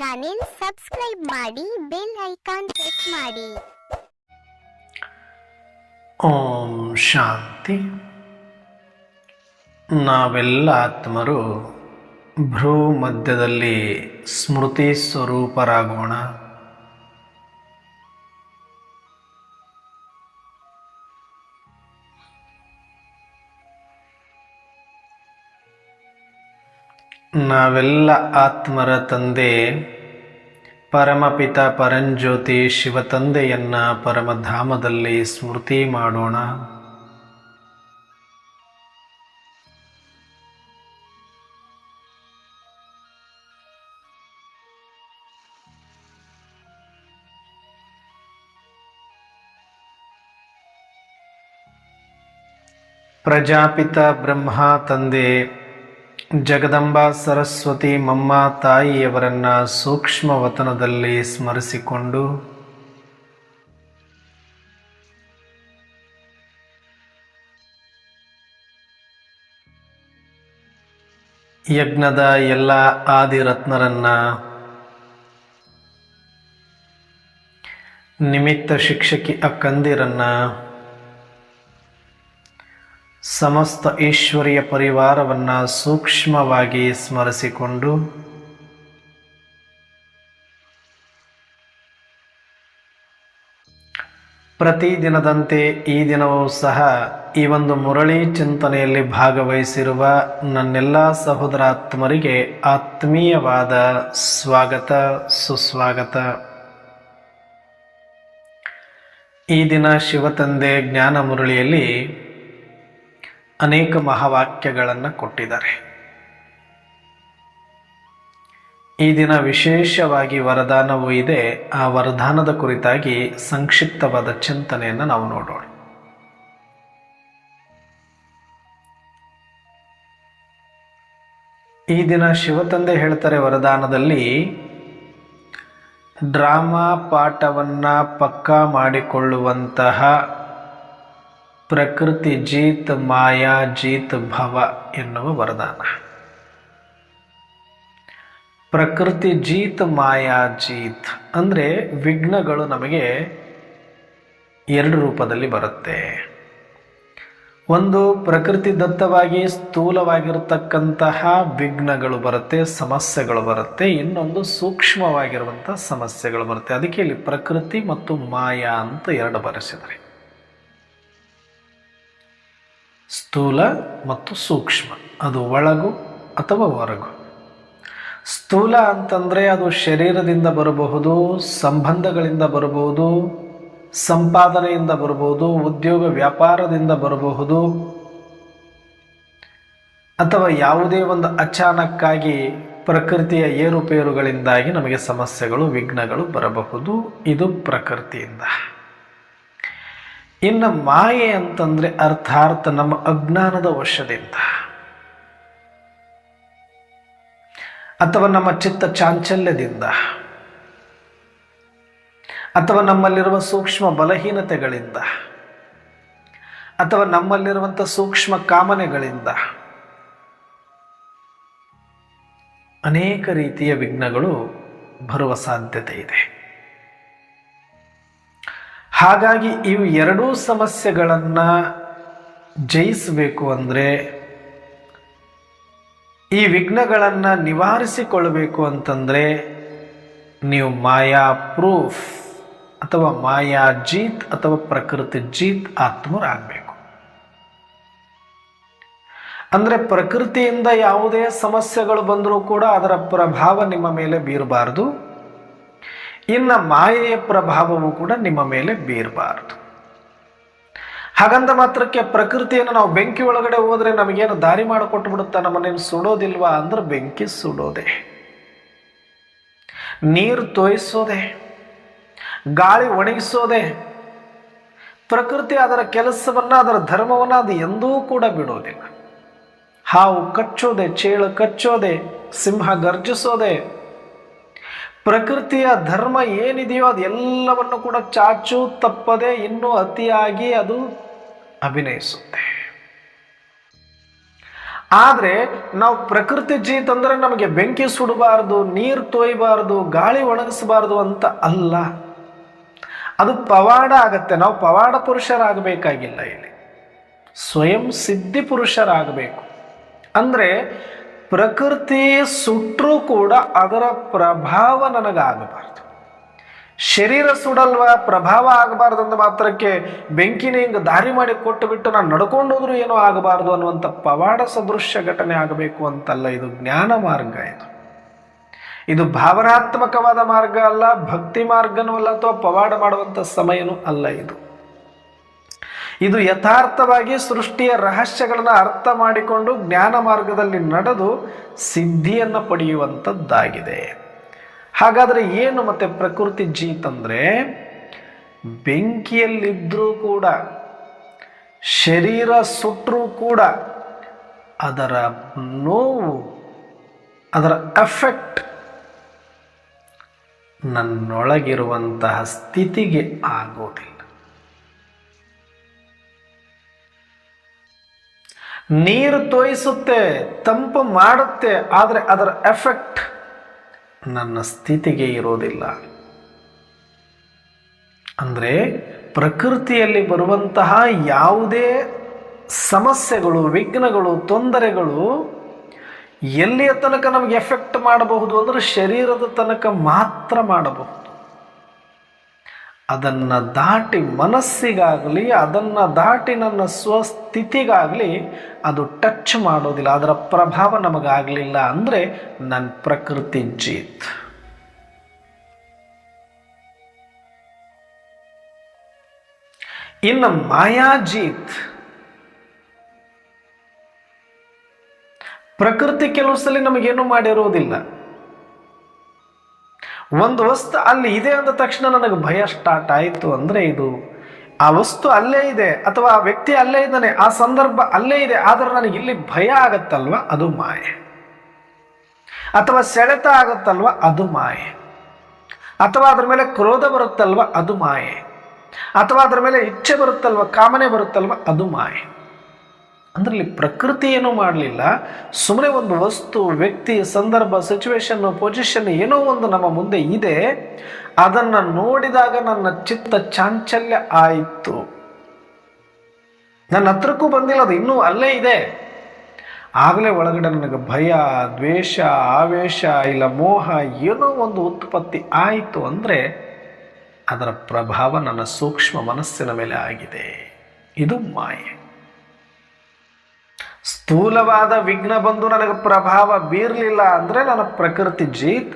Channel subscribe ಮಾಡಿ, bell icon click ಮಾಡಿ. ಓಂ ಶಾಂತಿ. ನಾವೆಲ್ಲ ಆತ್ಮರು ಭ್ರೂ ಮಧ್ಯದಲ್ಲಿ ಸ್ಮೃತಿ ಸ್ವರೂಪರಾಗೋಣ. ನಾವೆಲ್ಲ ಆತ್ಮರ ತಂದೆ ಪರಮಪಿತ ಪರಂಜ್ಯೋತಿ ಶಿವತಂದೆಯನ್ನ ಪರಮಧಾಮದಲ್ಲಿ ಸ್ಮೃತಿ ಮಾಡೋಣ. ಪ್ರಜಾಪಿತ ಬ್ರಹ್ಮ ತಂದೆ ಜಗದಂಬ ಸರಸ್ವತಿ ಮಮ್ಮ ತಾಯಿಯವರನ್ನ ಸೂಕ್ಷ್ಮ ವತನದಲ್ಲಿ ಸ್ಮರಿಸಿಕೊಂಡು ಯಜ್ಞದ ಎಲ್ಲ ಆದಿರತ್ನರನ್ನ ನಿಮಿತ್ತ ಶಿಕ್ಷಕಿ ಅಕ್ಕಂದಿರನ್ನ ಸಮಸ್ತ ಈಶ್ವರಿಯ ಪರಿವಾರವನ್ನು ಸೂಕ್ಷ್ಮವಾಗಿ ಸ್ಮರಿಸಿಕೊಂಡು ಪ್ರತಿದಿನದಂತೆ ಈ ದಿನವೂ ಸಹ ಈ ಒಂದು ಮುರಳಿ ಚಿಂತನೆಯಲ್ಲಿ ಭಾಗವಹಿಸಿರುವ ನನ್ನೆಲ್ಲ ಸಹೋದರಾತ್ಮರಿಗೆ ಆತ್ಮೀಯವಾದ ಸ್ವಾಗತ, ಸುಸ್ವಾಗತ. ಈ ದಿನ ಶಿವತಂದೆ ಜ್ಞಾನ ಮುರಳಿಯಲ್ಲಿ ಅನೇಕ ಮಹಾವಾಕ್ಯಗಳನ್ನು ಕೊಟ್ಟಿದ್ದಾರೆ. ಈ ದಿನ ವಿಶೇಷವಾಗಿ ವರದಾನವೂ ಇದೆ. ಆ ವರದಾನದ ಕುರಿತಾಗಿ ಸಂಕ್ಷಿಪ್ತವಾದ ಚಿಂತನೆಯನ್ನು ನಾವು ನೋಡೋಣ. ಈ ದಿನ ಶಿವತಂದೆ ಹೇಳ್ತಾರೆ ವರದಾನದಲ್ಲಿ, ಡ್ರಾಮಾ ಪಾಠವನ್ನು ಪಕ್ಕಾ ಮಾಡಿಕೊಳ್ಳುವಂತಹ ಪ್ರಕೃತಿ ಜೀತ್ ಮಾಯಾ ಜೀತ್ ಭವ ಎನ್ನುವ ವರದಾನ. ಪ್ರಕೃತಿ ಜೀತ್ ಮಾಯಾ ಜೀತ್ ಅಂದರೆ ವಿಘ್ನಗಳು ನಮಗೆ ಎರಡು ರೂಪದಲ್ಲಿ ಬರುತ್ತೆ. ಒಂದು ಪ್ರಕೃತಿ ದತ್ತವಾಗಿ ಸ್ಥೂಲವಾಗಿರತಕ್ಕಂತಹ ವಿಘ್ನಗಳು ಬರುತ್ತೆ, ಸಮಸ್ಯೆಗಳು ಬರುತ್ತೆ, ಇನ್ನೊಂದು ಸೂಕ್ಷ್ಮವಾಗಿರುವಂಥ ಸಮಸ್ಯೆಗಳು ಬರುತ್ತೆ. ಅದಕ್ಕೆ ಇಲ್ಲಿ ಪ್ರಕೃತಿ ಮತ್ತು ಮಾಯಾ ಅಂತ ಎರಡು ಬರೆಸಿದ್ದಾರೆ. ಸ್ಥೂಲ ಮತ್ತು ಸೂಕ್ಷ್ಮ. ಅದು ಒಳಗು ಅಥವಾ ಹೊರಗು. ಸ್ಥೂಲ ಅಂತಂದರೆ ಅದು ಶರೀರದಿಂದ ಬರಬಹುದು, ಸಂಬಂಧಗಳಿಂದ ಬರಬಹುದು, ಸಂಪಾದನೆಯಿಂದ ಬರಬಹುದು, ಉದ್ಯೋಗ ವ್ಯಾಪಾರದಿಂದ ಬರಬಹುದು, ಅಥವಾ ಯಾವುದೇ ಒಂದು ಅಚಾನಕ್ಕಾಗಿ ಪ್ರಕೃತಿಯ ಏರುಪೇರುಗಳಿಂದಾಗಿ ನಮಗೆ ಸಮಸ್ಯೆಗಳು, ವಿಘ್ನಗಳು ಬರಬಹುದು. ಇದು ಪ್ರಕೃತಿಯಿಂದ. ಇನ್ನು ಮಾಯೆ ಅಂತಂದರೆ ಅರ್ಥಾರ್ಥ ನಮ್ಮ ಅಜ್ಞಾನದ ವಶದಿಂದ. ಅಥವಾ ನಮ್ಮ ಚಿತ್ತ ಚಾಂಚಲ್ಯದಿಂದ. ಅಥವಾ ನಮ್ಮಲ್ಲಿರುವ ಸೂಕ್ಷ್ಮ ಬಲಹೀನತೆಗಳಿಂದ. ಅಥವಾ ನಮ್ಮಲ್ಲಿರುವಂಥ ಸೂಕ್ಷ್ಮ ಕಾಮನೆಗಳಿಂದ. ಅನೇಕ ರೀತಿಯ ವಿಘ್ನಗಳು ಬರುವ ಸಾಧ್ಯತೆ ಇದೆ. ಹಾಗಾಗಿ ಇವು ಎರಡೂ ಸಮಸ್ಯೆಗಳನ್ನು ಜಯಿಸಬೇಕು ಅಂದರೆ ಈ ವಿಘ್ನಗಳನ್ನು ನಿವಾರಿಸಿಕೊಳ್ಳಬೇಕು ಅಂತಂದರೆ ನೀವು ಮಾಯಾ ಪ್ರೂಫ್ ಅಥವಾ ಮಾಯಾ ಜೀತ್ ಅಥವಾ ಪ್ರಕೃತಿ ಜೀತ್ ಆತ್ಮರಾಗಬೇಕು. ಅಂದರೆ ಪ್ರಕೃತಿಯಿಂದ ಯಾವುದೇ ಸಮಸ್ಯೆಗಳು ಬಂದರೂ ಕೂಡ ಅದರ ಪ್ರಭಾವ ನಿಮ್ಮ ಮೇಲೆ ಬೀರಬಾರ್ದು. ಇನ್ನು ಮಾಯೆಯ ಪ್ರಭಾವವು ಕೂಡ ನಿಮ್ಮ ಮೇಲೆ ಬೀರಬಾರದು. ಹಾಗಂದ ಮಾತ್ರಕ್ಕೆ ಪ್ರಕೃತಿಯನ್ನು ನಾವು ಬೆಂಕಿ ಒಳಗಡೆ ಹೋದರೆ ನಮಗೇನು ದಾರಿ ಮಾಡಿಕೊಟ್ಟು ಬಿಡುತ್ತಾ ನಮ್ಮನ್ನೇನು ಸುಡೋದಿಲ್ವಾ ಅಂದ್ರೆ ಬೆಂಕಿ ಸುಡೋದೆ. ನೀರು ತೋಯಿಸೋದೆ, ಗಾಳಿ ಒಣಗಿಸೋದೆ, ಪ್ರಕೃತಿ ಅದರ ಕೆಲಸವನ್ನ, ಅದರ ಧರ್ಮವನ್ನ ಅದು ಎಂದೂ ಕೂಡ ಬಿಡೋದಿಲ್ಲ. ಹಾವು ಕಚ್ಚೋದೆ, ಚೇಳು ಕಚ್ಚೋದೆ, ಸಿಂಹ ಗರ್ಜಿಸೋದೆ ಪ್ರಕೃತಿಯ ಧರ್ಮ ಏನಿದೆಯೋ ಅದೆಲ್ಲವನ್ನು ಕೂಡ ಚಾಚು ತಪ್ಪದೆ ಇನ್ನೂ ಅತಿಯಾಗಿ ಅದು ಅಭಿನಯಿಸುತ್ತೆ. ಆದರೆ ನಾವು ಪ್ರಕೃತಿ ಜೀತ್ ಅಂದರೆ ನಮಗೆ ಬೆಂಕಿ ಸುಡಬಾರ್ದು, ನೀರು ತೊಯ್ಬಾರ್ದು, ಗಾಳಿ ಒಣಗಿಸಬಾರ್ದು ಅಂತ ಅಲ್ಲ. ಅದು ಪವಾಡ ಆಗತ್ತೆ. ನಾವು ಪವಾಡ ಪುರುಷರಾಗಬೇಕಾಗಿಲ್ಲ ಇಲ್ಲಿ. ಸ್ವಯಂ ಸಿದ್ಧಿ ಪುರುಷರಾಗಬೇಕು. ಅಂದರೆ ಪ್ರಕೃತಿ ಸುಟ್ಟರೂ ಕೂಡ ಅದರ ಪ್ರಭಾವ ನನಗಾಗಬಾರ್ದು. ಶರೀರ ಸುಡಲ್ವ, ಪ್ರಭಾವ ಆಗಬಾರ್ದಂದ ಮಾತ್ರಕ್ಕೆ ಬೆಂಕಿನ ಹಿಂಗೆ ದಾರಿ ಮಾಡಿ ಕೊಟ್ಟು ಬಿಟ್ಟು ನಾನು ನಡ್ಕೊಂಡು ಹೋದ್ರೂ ಏನೂ ಆಗಬಾರ್ದು ಅನ್ನುವಂಥ ಪವಾಡ ಸದೃಶ್ಯ ಘಟನೆ ಆಗಬೇಕು ಅಂತಲ್ಲ, ಇದು ಜ್ಞಾನ ಮಾರ್ಗ ಇದು. ಇದು ಭಾವನಾತ್ಮಕವಾದ ಮಾರ್ಗ ಅಲ್ಲ, ಭಕ್ತಿ ಮಾರ್ಗನೂ ಅಲ್ಲ, ಅಥವಾ ಪವಾಡ ಮಾಡುವಂಥ ಸಮಯನೂ ಅಲ್ಲ ಇದು. ಇದು ಯಥಾರ್ಥವಾಗಿ ಸೃಷ್ಟಿಯ ರಹಸ್ಯಗಳನ್ನು ಅರ್ಥ ಮಾಡಿಕೊಂಡು ಜ್ಞಾನ ಮಾರ್ಗದಲ್ಲಿ ನಡೆದು ಸಿದ್ಧಿಯನ್ನು ಪಡೆಯುವಂಥದ್ದಾಗಿದೆ. ಹಾಗಾದರೆ ಏನು ಮತ್ತೆ ಪ್ರಕೃತಿ ಜೀತಂದರೆ ಬೆಂಕಿಯಲ್ಲಿದ್ದರೂ ಕೂಡ, ಶರೀರ ಸುಟ್ಟರೂ ಕೂಡ ಅದರ ನೋವು, ಅದರ ಎಫೆಕ್ಟ್ ನನ್ನೊಳಗಿರುವಂತಹ ಸ್ಥಿತಿಗೆ ಆಗೋದಿಲ್ಲ. ನೀರು ತೋಯಿಸುತ್ತೆ, ತಂಪು ಮಾಡುತ್ತೆ, ಆದರೆ ಅದರ ಎಫೆಕ್ಟ್ ನನ್ನ ಸ್ಥಿತಿಗೆ ಇರೋದಿಲ್ಲ. ಅಂದರೆ ಪ್ರಕೃತಿಯಲ್ಲಿ ಬರುವಂತಹ ಯಾವುದೇ ಸಮಸ್ಯೆಗಳು, ವಿಘ್ನಗಳು, ತೊಂದರೆಗಳು ಎಲ್ಲಿಯ ತನಕ ನಮಗೆ ಎಫೆಕ್ಟ್ ಮಾಡಬಹುದು ಅಂದರೆ ಶರೀರದ ತನಕ ಮಾತ್ರ ಮಾಡಬಹುದು. ಅದನ್ನು ದಾಟಿ ಮನಸ್ಸಿಗಾಗಲಿ, ಅದನ್ನು ದಾಟಿ ನನ್ನ ಸ್ವಸ್ಥಿತಿಗಾಗಲಿ ಅದು ಟಚ್ ಮಾಡೋದಿಲ್ಲ. ಅದರ ಪ್ರಭಾವ ನಮಗಾಗಲಿಲ್ಲ ಅಂದರೆ ನನ್ನ ಪ್ರಕೃತಿ ಜೀತ್. ಇನ್ನು ಮಾಯಾಜೀತ್ ಪ್ರಕೃತಿ ಕೆಲವು ಸಲ ನಮಗೇನು ಮಾಡಿರೋದಿಲ್ಲ. ಒಂದು ವಸ್ತು ಅಲ್ಲಿ ಇದೆ ಅಂದ ತಕ್ಷಣ ನನಗೆ ಭಯ ಸ್ಟಾರ್ಟ್ ಆಯಿತು ಅಂದರೆ ಇದು. ಆ ವಸ್ತು ಅಲ್ಲೇ ಇದೆ ಅಥವಾ ಆ ವ್ಯಕ್ತಿ ಅಲ್ಲೇ ಇದ್ದಾನೆ, ಆ ಸಂದರ್ಭ ಅಲ್ಲೇ ಇದೆ, ಆದರೆ ನನಗೆ ಇಲ್ಲಿ ಭಯ ಆಗತ್ತಲ್ವ? ಅದು ಮಾಯೆ. ಅಥವಾ ಸೆಳೆತ ಆಗುತ್ತಲ್ವ? ಅದು ಮಾಯೆ. ಅಥವಾ ಅದ್ರ ಮೇಲೆ ಕ್ರೋಧ ಬರುತ್ತಲ್ವ? ಅದು ಮಾಯೆ. ಅಥವಾ ಅದ್ರ ಮೇಲೆ ಇಚ್ಛೆ ಬರುತ್ತಲ್ವ? ಕಾಮನೆ ಬರುತ್ತಲ್ವ? ಅದು ಮಾಯೆ. ಅಂದ್ರೆ ಇಲ್ಲಿ ಪ್ರಕೃತಿ ಏನೂ ಮಾಡಲಿಲ್ಲ. ಸುಮ್ಮನೆ ಒಂದು ವಸ್ತು, ವ್ಯಕ್ತಿ, ಸಂದರ್ಭ ಸಿಚುವೇಶನ್ ಪೊಸಿಷನ್ ಏನೋ ಒಂದು ನಮ್ಮ ಮುಂದೆ ಇದೆ. ಅದನ್ನು ನೋಡಿದಾಗ ನನ್ನ ಚಿತ್ತ ಚಾಂಚಲ್ಯ ಆಯಿತು. ನನ್ನ ಹತ್ರಕ್ಕೂ ಬಂದಿಲ್ಲ, ಅದು ಇನ್ನೂ ಅಲ್ಲೇ ಇದೆ. ಆಗಲೇ ಒಳಗಡೆ ನನಗೆ ಭಯ, ದ್ವೇಷ, ಆವೇಶ ಇಲ್ಲ, ಮೋಹ ಏನೋ ಒಂದು ಉತ್ಪತ್ತಿ ಆಯಿತು ಅಂದರೆ ಅದರ ಪ್ರಭಾವ ನನ್ನ ಸೂಕ್ಷ್ಮ ಮನಸ್ಸಿನ ಮೇಲೆ ಆಗಿದೆ. ಇದು ಮಾಯೆ. ಸ್ಥೂಲವಾದ ವಿಘ್ನ ಬಂದು ನನಗೆ ಪ್ರಭಾವ ಬೀರಲಿಲ್ಲ ಅಂದರೆ ನನ್ನ ಪ್ರಕೃತಿ ಜೀತ್.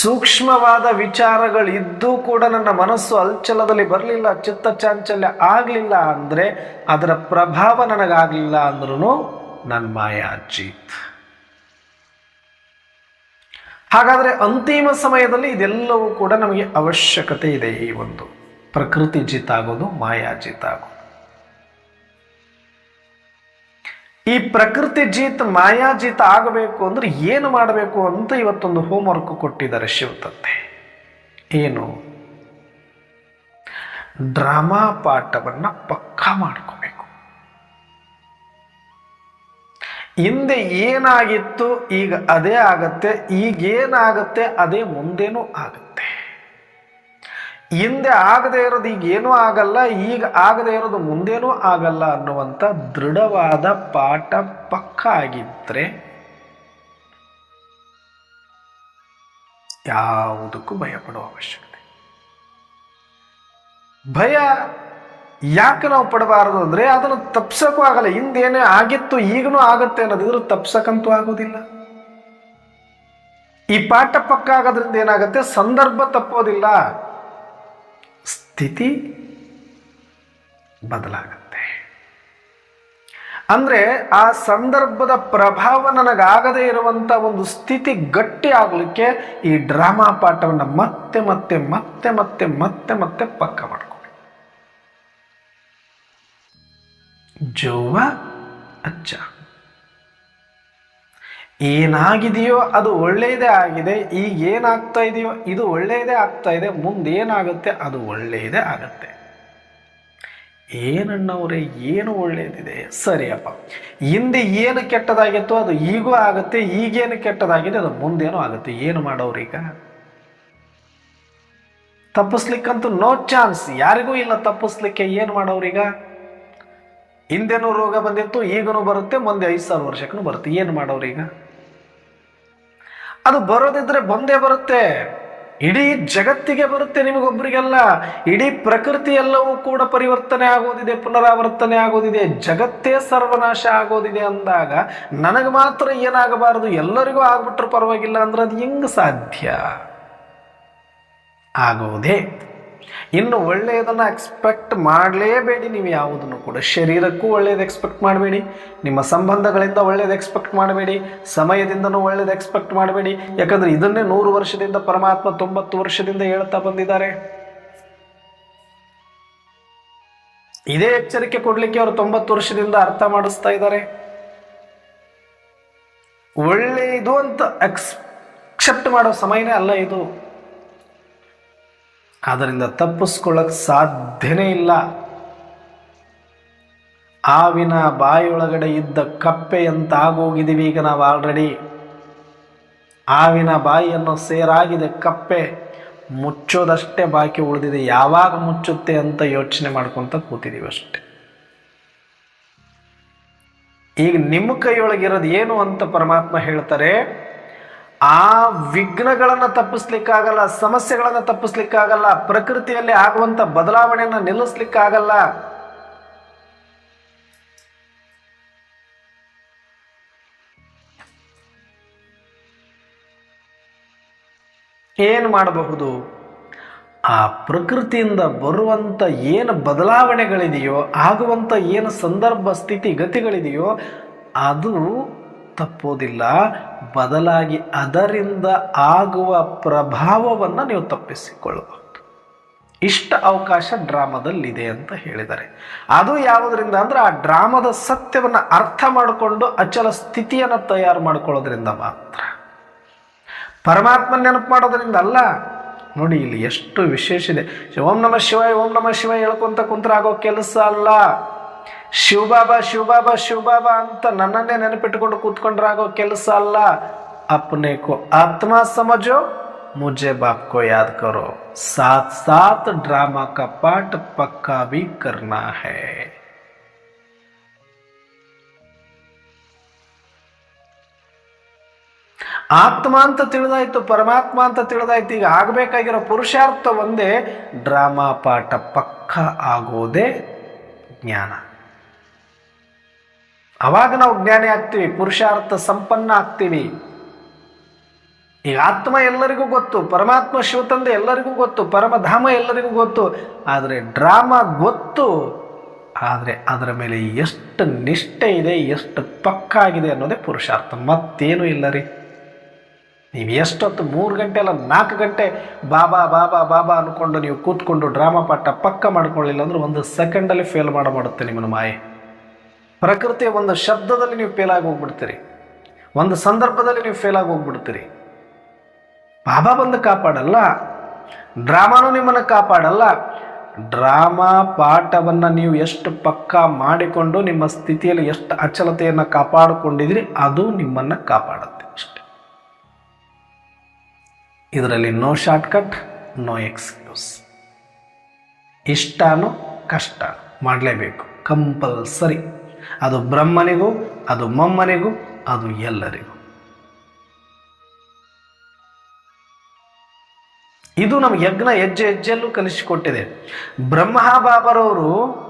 ಸೂಕ್ಷ್ಮವಾದ ವಿಚಾರಗಳಿದ್ದೂ ಕೂಡ ನನ್ನ ಮನಸ್ಸು ಅಲ್ಚಲದಲ್ಲಿ ಬರಲಿಲ್ಲ, ಚಿತ್ತ ಚಾಂಚಲ್ಯ ಆಗಲಿಲ್ಲ ಅಂದರೆ ಅದರ ಪ್ರಭಾವ ನನಗಾಗಲಿಲ್ಲ ಅಂದ್ರೂ ನನ್ನ ಮಾಯಾ ಜೀತ್. ಹಾಗಾದರೆ ಅಂತಿಮ ಸಮಯದಲ್ಲಿ ಇದೆಲ್ಲವೂ ಕೂಡ ನಮಗೆ ಅವಶ್ಯಕತೆ ಇದೆ ಈ ಒಂದು ಪ್ರಕೃತಿ ಜಿತ್ ಆಗೋದು ಮಾಯಾಜಿತ್ ಈ ಪ್ರಕೃತಿ ಜೀತ್ ಮಾಯಾಜೀತ ಆಗಬೇಕು ಅಂದ್ರೆ ಏನು ಮಾಡಬೇಕು ಅಂತ ಇವತ್ತೊಂದು ಹೋಮ್ವರ್ಕ್ ಕೊಟ್ಟಿದ್ದಾರೆ ಶಿವತತ್ತೆ ಏನು? ಡ್ರಾಮಾ ಪಾಠವನ್ನ ಪಕ್ಕಾ ಮಾಡ್ಕೋಬೇಕು. ಹಿಂದೆ ಏನಾಗಿತ್ತು, ಈಗ ಅದೇ ಆಗತ್ತೆ, ಈಗೇನಾಗತ್ತೆ, ಅದೇ ಮುಂದೇನೂ ಆಗತ್ತೆ. ಹಿಂದೆ ಆಗದೆ ಇರೋದು ಈಗ ಏನೂ ಆಗಲ್ಲ, ಈಗ ಆಗದೆ ಇರೋದು ಮುಂದೇನೂ ಆಗಲ್ಲ ಅನ್ನುವಂಥ ದೃಢವಾದ ಪಾಠ ಪಕ್ಕ ಆಗಿದ್ರೆ ಯಾವುದಕ್ಕೂ ಭಯ ಪಡುವ ಅವಶ್ಯಕತೆ ಭಯ ಯಾಕೆ ನಾವು ಪಡಬಾರದು ಅಂದ್ರೆ ಅದನ್ನು ತಪ್ಸಕ್ಕೂ ಆಗಲ್ಲ. ಹಿಂದೇನೇ ಆಗಿತ್ತು, ಈಗನೂ ಆಗುತ್ತೆ ಅನ್ನೋದಿದ್ರು ತಪ್ಸಕ್ಕಂತೂ ಆಗೋದಿಲ್ಲ. ಈ ಪಾಠ ಪಕ್ಕ ಆಗೋದ್ರಿಂದ ಏನಾಗುತ್ತೆ? ಸಂದರ್ಭ ತಪ್ಪೋದಿಲ್ಲ. ಸ್ಥಿತಿ ಬದಲಾಗುತ್ತೆ. ಅಂದ್ರೆ ಆ ಸಂದರ್ಭದ ಪ್ರಭಾವ ನನಗಾಗದೇ ಇರುವಂತ ಒಂದು ಸ್ಥಿತಿ ಗಟ್ಟಿ ಆಗ್ಲಿಕ್ಕೆ ಈ ಡ್ರಾಮಾ ಪಾಠವನ್ನು ಮತ್ತೆ ಮತ್ತೆ ಮತ್ತೆ ಮತ್ತೆ ಮತ್ತೆ ಮತ್ತೆ ಪಕ್ಕ ಮಾಡ್ಕೊಳ್ಳಿ. ಜೋವ ಅಚ್ಚ. ಏನಾಗಿದೆಯೋ ಅದು ಒಳ್ಳೆಯದೇ ಆಗಿದೆ, ಈಗ ಏನಾಗ್ತಾ ಇದೆಯೋ ಇದು ಒಳ್ಳೆಯದೇ ಆಗ್ತಾ ಇದೆ, ಮುಂದೆ ಏನಾಗುತ್ತೆ ಅದು ಒಳ್ಳೆಯದೇ ಆಗುತ್ತೆ. ಏನಣ್ಣವರೇ, ಏನು ಒಳ್ಳೆಯದಿದೆ? ಸರಿಯಪ್ಪ ಹಿಂದೆ ಏನು ಕೆಟ್ಟದಾಗಿತ್ತು ಅದು ಈಗೂ ಆಗುತ್ತೆ, ಈಗೇನು ಕೆಟ್ಟದಾಗಿದೆ ಅದು ಮುಂದೇನೂ ಆಗುತ್ತೆ. ಏನು ಮಾಡೋರೀಗ ತಪ್ಪಿಸ್ಲಿಕ್ಕಂತೂ ನೋ ಚಾನ್ಸ್. ಯಾರಿಗೂ ಇಲ್ಲ ತಪ್ಪಿಸ್ಲಿಕ್ಕೆ. ಏನು ಮಾಡೋರೀಗ ಹಿಂದೆನೂ ರೋಗ ಬಂದಿತ್ತು, ಈಗನೂ ಬರುತ್ತೆ, ಮುಂದೆ ಐದು ಸಾವಿರ ವರ್ಷಕ್ಕೂ ಬರುತ್ತೆ. ಏನು ಮಾಡೋರೀಗ ಅದು ಬರೋದಿದ್ರೆ ಬಂದೇ ಬರುತ್ತೆ. ಇಡೀ ಜಗತ್ತಿಗೆ ಬರುತ್ತೆ ನಿಮಗೊಬ್ಬರಿಗೆಲ್ಲ ಇಡೀ ಪ್ರಕೃತಿ ಎಲ್ಲವೂ ಕೂಡ ಪರಿವರ್ತನೆ ಆಗೋದಿದೆ, ಪುನರಾವರ್ತನೆ ಆಗೋದಿದೆ, ಜಗತ್ತೇ ಸರ್ವನಾಶ ಆಗೋದಿದೆ ಅಂದಾಗ ನನಗೆ ಮಾತ್ರ ಏನಾಗಬಾರದು, ಎಲ್ಲರಿಗೂ ಆಗ್ಬಿಟ್ರೆ ಪರವಾಗಿಲ್ಲ ಅಂದ್ರೆ ಅದು ಹೆಂಗ್ ಸಾಧ್ಯ? ಆಗೋದೇ. ಇನ್ನು ಒಳ್ಳೆಯದನ್ನು ಎಕ್ಸ್ಪೆಕ್ಟ್ ಮಾಡಲೇಬೇಡಿ ನೀವು ಯಾವುದನ್ನು ಕೂಡ. ಶರೀರಕ್ಕೂ ಒಳ್ಳೆಯದು ಎಕ್ಸ್ಪೆಕ್ಟ್ ಮಾಡಬೇಡಿ. ನಿಮ್ಮ ಸಂಬಂಧಗಳಿಂದ ಒಳ್ಳೆಯದು ಎಕ್ಸ್ಪೆಕ್ಟ್ ಮಾಡಬೇಡಿ. ಸಮಯದಿಂದನೂ ಒಳ್ಳೆಯದು ಎಕ್ಸ್ಪೆಕ್ಟ್ ಮಾಡಬೇಡಿ. ಯಾಕಂದರೆ ಇದನ್ನೇ ನೂರು ವರ್ಷದಿಂದ ಪರಮಾತ್ಮ ತೊಂಬತ್ತು ವರ್ಷದಿಂದ ಹೇಳ್ತಾ ಬಂದಿದ್ದಾರೆ. ಇದೇ ಎಚ್ಚರಿಕೆ ಕೊಡಲಿಕ್ಕೆ ಅವರು ತೊಂಬತ್ತು ವರ್ಷದಿಂದ ಅರ್ಥ ಮಾಡಿಸ್ತಾ ಇದ್ದಾರೆ. ಒಳ್ಳೆಯದು ಅಂತ ಎಕ್ಸೆಪ್ಟ್ ಮಾಡೋ ಸಮಯನೇ ಅಲ್ಲ ಇದು. ಅದರಿಂದ ತಪ್ಪಿಸ್ಕೊಳ್ಳಕ್ ಸಾಧ್ಯನೇ ಇಲ್ಲ. ಆವಿನ ಬಾಯಿಯೊಳಗಡೆ ಇದ್ದ ಕಪ್ಪೆ ಅಂತ ಆಗೋಗಿದ್ದೀವಿ ಈಗ ನಾವು ಆಲ್ರೆಡಿ ಆವಿನ ಬಾಯಿಯನ್ನು ಸೇರಾಗಿದೆ ಕಪ್ಪೆ, ಮುಚ್ಚೋದಷ್ಟೇ ಬಾಕಿ ಉಳಿದಿದೆ, ಯಾವಾಗ ಮುಚ್ಚುತ್ತೆ ಅಂತ ಯೋಚನೆ ಮಾಡ್ಕೊಂತ ಕೂತಿದ್ದೀವಿ ಅಷ್ಟೆ. ಈಗ ನಿಮ್ಮ ಕೈಯೊಳಗಿರೋದು ಏನು ಅಂತ ಪರಮಾತ್ಮ ಹೇಳ್ತಾರೆ? ಆ ವಿಘ್ನಗಳನ್ನು ತಪ್ಪಿಸ್ಲಿಕ್ಕಾಗಲ್ಲ, ಸಮಸ್ಯೆಗಳನ್ನು ತಪ್ಪಿಸ್ಲಿಕ್ಕಾಗಲ್ಲ, ಪ್ರಕೃತಿಯಲ್ಲಿ ಆಗುವಂತ ಬದಲಾವಣೆಯನ್ನು ನಿಲ್ಲಿಸ್ಲಿಕ್ಕಾಗಲ್ಲ. ಏನು ಮಾಡಬಹುದು? ಆ ಪ್ರಕೃತಿಯಿಂದ ಬರುವಂಥ ಏನು ಬದಲಾವಣೆಗಳಿದೆಯೋ ಆಗುವಂಥ ಏನು ಸಂದರ್ಭ, ಸ್ಥಿತಿ, ಗತಿಗಳಿದೆಯೋ, ಅದು ತಪ್ಪೋದಿಲ್ಲ. ಬದಲಾಗಿ ಅದರಿಂದ ಆಗುವ ಪ್ರಭಾವವನ್ನು ನೀವು ತಪ್ಪಿಸಿಕೊಳ್ಳಬಹುದು. ಇಷ್ಟ ಅವಕಾಶ ಡ್ರಾಮಾದಲ್ಲಿದೆ ಅಂತ ಹೇಳಿದ್ದಾರೆ. ಅದು ಯಾವುದರಿಂದ ಅಂದ್ರೆ ಆ ಡ್ರಾಮದ ಸತ್ಯವನ್ನು ಅರ್ಥ ಮಾಡಿಕೊಂಡು ಅಚಲ ಸ್ಥಿತಿಯನ್ನು ತಯಾರು ಮಾಡ್ಕೊಳ್ಳೋದ್ರಿಂದ ಮಾತ್ರ. ಪರಮಾತ್ಮ ನೆನಪು ಮಾಡೋದರಿಂದ ಅಲ್ಲ. ನೋಡಿ, ಇಲ್ಲಿ ಎಷ್ಟು ವಿಶೇಷ ಇದೆ. ಓಂ ನಮಃ ಶಿವಾಯ, ಓಂ ನಮಃ ಶಿವಾಯ ಹೇಳ್ಕೊಂತ ಕುಂತ್ರ ಆಗೋ ಕೆಲಸ ಅಲ್ಲ. ಶಿವಬಾಬಾ ಶಿವಬಾಬಾ ಶಿವಬಾಬಾ ಅಂತ ನನ್ನನ್ನೇ ನೆನಪಿಟ್ಕೊಂಡು ಕೂತ್ಕೊಂಡ್ರಾಗೋ ಕೆಲಸ ಅಲ್ಲ. ಅಪ್ನೇಕೋ ಆತ್ಮ ಸಮಜೋ, ಮುಜೆ मुझे बाप ಕರೋ. ಸಾತ್ ಸಾತ್ ಡ್ರಾಮಾ ಕ ಪಾಠ ಪಕ್ಕಾ पाठ ಕರ್ನಾ ಹೈ. ಆತ್ಮ ಅಂತ ತಿಳಿದಾಯ್ತು, ಪರಮಾತ್ಮ ಅಂತ ತಿಳಿದಾಯ್ತು, ಈಗ ಆಗಬೇಕಾಗಿರೋ ಪುರುಷಾರ್ಥ ಒಂದೇ, ಡ್ರಾಮಾ ಪಾಠ ಪಕ್ಕ ಆಗೋದೇ ಜ್ಞಾನ. ಅವಾಗ ನಾವು ಜ್ಞಾನಿ ಆಗ್ತೀವಿ, ಪುರುಷಾರ್ಥ ಸಂಪನ್ನ ಆಗ್ತೀವಿ. ಈಗ ಆತ್ಮ ಎಲ್ಲರಿಗೂ ಗೊತ್ತು, ಪರಮಾತ್ಮ ಶಿವತಂದೆ ಎಲ್ಲರಿಗೂ ಗೊತ್ತು, ಪರಮಧಾಮ ಎಲ್ಲರಿಗೂ ಗೊತ್ತು, ಆದರೆ ಡ್ರಾಮಾ ಗೊತ್ತು, ಆದರೆ ಅದರ ಮೇಲೆ ಎಷ್ಟು ನಿಷ್ಠೆ ಇದೆ, ಎಷ್ಟು ಪಕ್ಕಾಗಿದೆ ಅನ್ನೋದೇ ಪುರುಷಾರ್ಥ, ಮತ್ತೇನು ಇಲ್ಲ ರೀ. ನೀವು ಎಷ್ಟೊತ್ತು ಮೂರು ಗಂಟೆ ಅಲ್ಲ, ನಾಲ್ಕು ಗಂಟೆ ಬಾಬಾ ಬಾಬಾ ಬಾಬಾ ಅಂದ್ಕೊಂಡು ನೀವು ಕೂತ್ಕೊಂಡು ಡ್ರಾಮಾ ಪಾಠ ಪಕ್ಕ ಮಾಡ್ಕೊಳ್ಳಿಲ್ಲ ಅಂದ್ರೆ ಒಂದು ಸೆಕೆಂಡಲ್ಲಿ ಫೇಲ್ ಮಾಡ ಮಾಡುತ್ತೆ ನಿಮ್ಮನ್ನು ಮಾಯೆ. ಪ್ರಕೃತಿಯ ಒಂದು ಶಬ್ದದಲ್ಲಿ ನೀವು ಫೇಲ್ ಆಗಿ ಹೋಗ್ಬಿಡ್ತೀರಿ. ಒಂದು ಸಂದರ್ಭದಲ್ಲಿ ನೀವು ಫೇಲ್ ಆಗಿ ಹೋಗ್ಬಿಡ್ತೀರಿ. ಬಾಬಾ ಬಂದು ಕಾಪಾಡಲ್ಲ. ಡ್ರಾಮಾನು ನಿಮ್ಮನ್ನು ಕಾಪಾಡಲ್ಲ. ಡ್ರಾಮಾ ಪಾಠವನ್ನು ನೀವು ಎಷ್ಟು ಪಕ್ಕಾ ಮಾಡಿಕೊಂಡು ನಿಮ್ಮ ಸ್ಥಿತಿಯಲ್ಲಿ ಎಷ್ಟು ಅಚಲತೆಯನ್ನು ಕಾಪಾಡಿಕೊಂಡಿದ್ರಿ, ಅದು ನಿಮ್ಮನ್ನು ಕಾಪಾಡುತ್ತೆ ಅಷ್ಟೆ. ಇದರಲ್ಲಿ ನೋ ಶಾರ್ಟ್ಕಟ್ ನೋ ಎಕ್ಸ್ಕ್ಯೂಸ್ ಇಷ್ಟಾನು ಕಷ್ಟ ಮಾಡಲೇಬೇಕು. ಕಂಪಲ್ಸರಿ. ಅದು ಬ್ರಹ್ಮನಿಗೂ, ಅದು ಮಮ್ಮನಿಗೂ, ಅದು ಎಲ್ಲರಿಗೂ. ಇದು ನಮ್ಮ ಯಜ್ಞ ಹೆಜ್ಜೆ ಹೆಜ್ಜೆಯಲ್ಲೂ ಕಲಿಸಿಕೊಟ್ಟಿದೆ. ಬ್ರಹ್ಮ ಬಾಬರವರು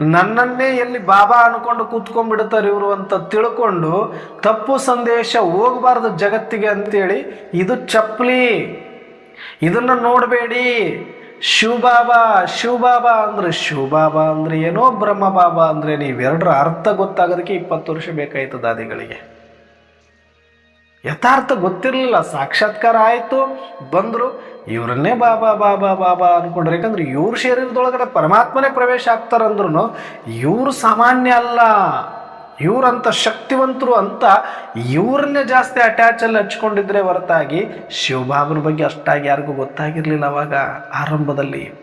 ನನ್ನನ್ನೇ ಎಲ್ಲಿ ಬಾಬಾ ಅನ್ಕೊಂಡು ಕೂತ್ಕೊಂಡ್ಬಿಡ್ತಾರೆ ಇವರು ಅಂತ ತಿಳ್ಕೊಂಡು ತಪ್ಪು ಸಂದೇಶ ಹೋಗಬಾರ್ದು ಜಗತ್ತಿಗೆ ಅಂತೇಳಿ, ಇದು ಚಪ್ಪಲಿ ಇದನ್ನ ನೋಡಬೇಡಿ ಶಿವಬಾಬಾ ಶಿವಬಾಬಾ ಅಂದ್ರೆ ಶಿವಬಾಬಾ ಅಂದ್ರೆ ಏನೋ ಬ್ರಹ್ಮ ಬಾಬಾ ಅಂದ್ರೆ ನೀವೆರಡರ ಅರ್ಥ ಗೊತ್ತಾಗೋದಕ್ಕೆ ಇಪ್ಪತ್ತು ವರ್ಷ ಬೇಕಾಯ್ತು ದಾದಿಗಳಿಗೆ. ಯಥಾರ್ಥ ಗೊತ್ತಿರಲಿಲ್ಲ, ಸಾಕ್ಷಾತ್ಕಾರ ಆಯಿತು, ಬಂದರು, ಇವರನ್ನೇ ಬಾಬಾ ಬಾಬಾ ಬಾಬಾ ಅಂದ್ಕೊಂಡ್ರೆ ಯಾಕಂದ್ರೆ ಇವ್ರ ಶರೀರದೊಳಗಡೆ ಪರಮಾತ್ಮನೇ ಪ್ರವೇಶ ಆಗ್ತಾರಂದ್ರೂ ಇವರು ಸಾಮಾನ್ಯ ಅಲ್ಲ. ಇವರಂತ ಶಕ್ತಿವಂತರು ಅಂತ ಇವ್ರನ್ನೇ ಜಾಸ್ತಿ ಅಟ್ಯಾಚಲ್ಲಿ ಹಚ್ಕೊಂಡಿದ್ರೆ ಹೊರತಾಗಿ ಶಿವಬಾಬನ ಬಗ್ಗೆ ಅಷ್ಟಾಗಿ ಯಾರಿಗೂ ಗೊತ್ತಾಗಿರಲಿಲ್ಲ ಅವಾಗ ಆರಂಭದಲ್ಲಿ.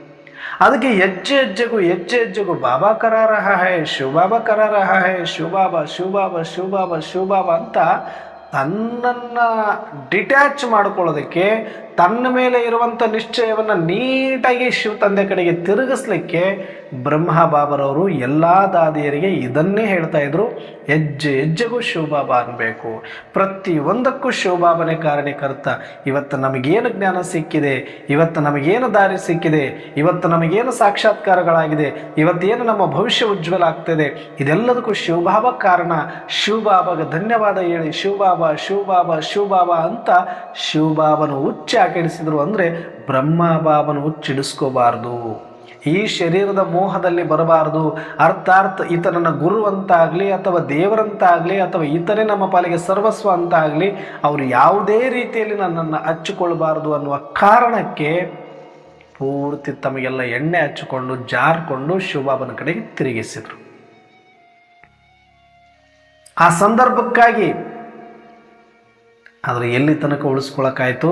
ಅದಕ್ಕೆ ಹೆಜ್ಜೆ ಹೆಜ್ಜೆಗೂ ಹೆಜ್ಜೆ ಹೆಜ್ಜೆಗೂ ಬಾಬಾ ಕರಾರಹ ಹೇ ಶಿವಬಾಬಾ ಶಿವಬಾಬ ಶಿವಬಾಬ ಶಿವಬಾಬಾ ಶಿವಬಾಬ, ಶಿವಬಾಬಾ ಶಿವಬಾಬಾ ಅಂತ ತನ್ನನ್ನು ಡಿಟ್ಯಾಚ್ ಮಾಡ್ಕೊಳ್ಳೋದಕ್ಕೆ ತನ್ನ ಮೇಲೆ ಇರುವಂಥ ನಿಶ್ಚಯವನ್ನು ನೀಟಾಗಿ ಶಿವ ತಂದೆ ಕಡೆಗೆ ತಿರುಗಿಸ್ಲಿಕ್ಕೆ ಬ್ರಹ್ಮ ಬಾಬರವರು ಎಲ್ಲ ದಾದಿಯರಿಗೆ ಇದನ್ನೇ ಹೇಳ್ತಾ ಇದ್ರು. ಹೆಜ್ಜೆ ಹೆಜ್ಜೆಗೂ ಶಿವಬಾಬಾ ಅನ್ನಬೇಕು ಪ್ರತಿಯೊಂದಕ್ಕೂ ಶಿವಬಾಬನೇ ಕಾರಣೀಕರ್ತ ಇವತ್ತು ನಮಗೇನು ಜ್ಞಾನ ಸಿಕ್ಕಿದೆ, ಇವತ್ತು ನಮಗೇನು ದಾರಿ ಸಿಕ್ಕಿದೆ, ಇವತ್ತು ನಮಗೇನು ಸಾಕ್ಷಾತ್ಕಾರಗಳಾಗಿದೆ, ಇವತ್ತೇನು ನಮ್ಮ ಭವಿಷ್ಯ ಉಜ್ವಲ ಆಗ್ತಿದೆ, ಇದೆಲ್ಲದಕ್ಕೂ ಶಿವಬಾಬ ಕಾರಣ. ಶಿವಬಾಬಾಗೆ ಧನ್ಯವಾದ ಹೇಳಿ, ಶಿವಬಾಬಾ, ಶಿವಬಾಬ, ಶಿವಬಾಬಾ ಅಂತ ಶಿವಬಾಬನ ಹುಚ್ಚ ಇಡಿಸಿದ್ರು ಅಂದರೆ ಬ್ರಹ್ಮ ಬಾಬನ ಹುಚ್ಚಿಡಿಸ್ಕೋಬಾರ್ದು ಈ ಶರೀರದ ಮೋಹದಲ್ಲಿ ಬರಬಾರದು. ಅರ್ಥಾರ್ಥ ಈತನನ್ನು ಗುರು ಅಂತಾಗಲಿ ಅಥವಾ ದೇವರಂತಾಗಲಿ ಅಥವಾ ಈತನೇ ನಮ್ಮ ಪಾಲಿಗೆ ಸರ್ವಸ್ವ ಅಂತ ಆಗಲಿ ಅವರು ಯಾವುದೇ ರೀತಿಯಲ್ಲಿ ನನ್ನನ್ನು ಹಚ್ಚಿಕೊಳ್ಬಾರ್ದು ಅನ್ನುವ ಕಾರಣಕ್ಕೆ ಪೂರ್ತಿ ತಮಗೆಲ್ಲ ಎಣ್ಣೆ ಹಚ್ಚಿಕೊಂಡು, ಜಾರ್ಕೊಂಡು ಶಿವಬಾಬನ ಕಡೆಗೆ ತಿರುಗಿಸಿದರು. ಆ ಸಂದರ್ಭಕ್ಕಾಗಿ ಆದರೆ ಎಲ್ಲಿ ತನಕ ಉಳಿಸ್ಕೊಳಕ್ಕಾಯ್ತು?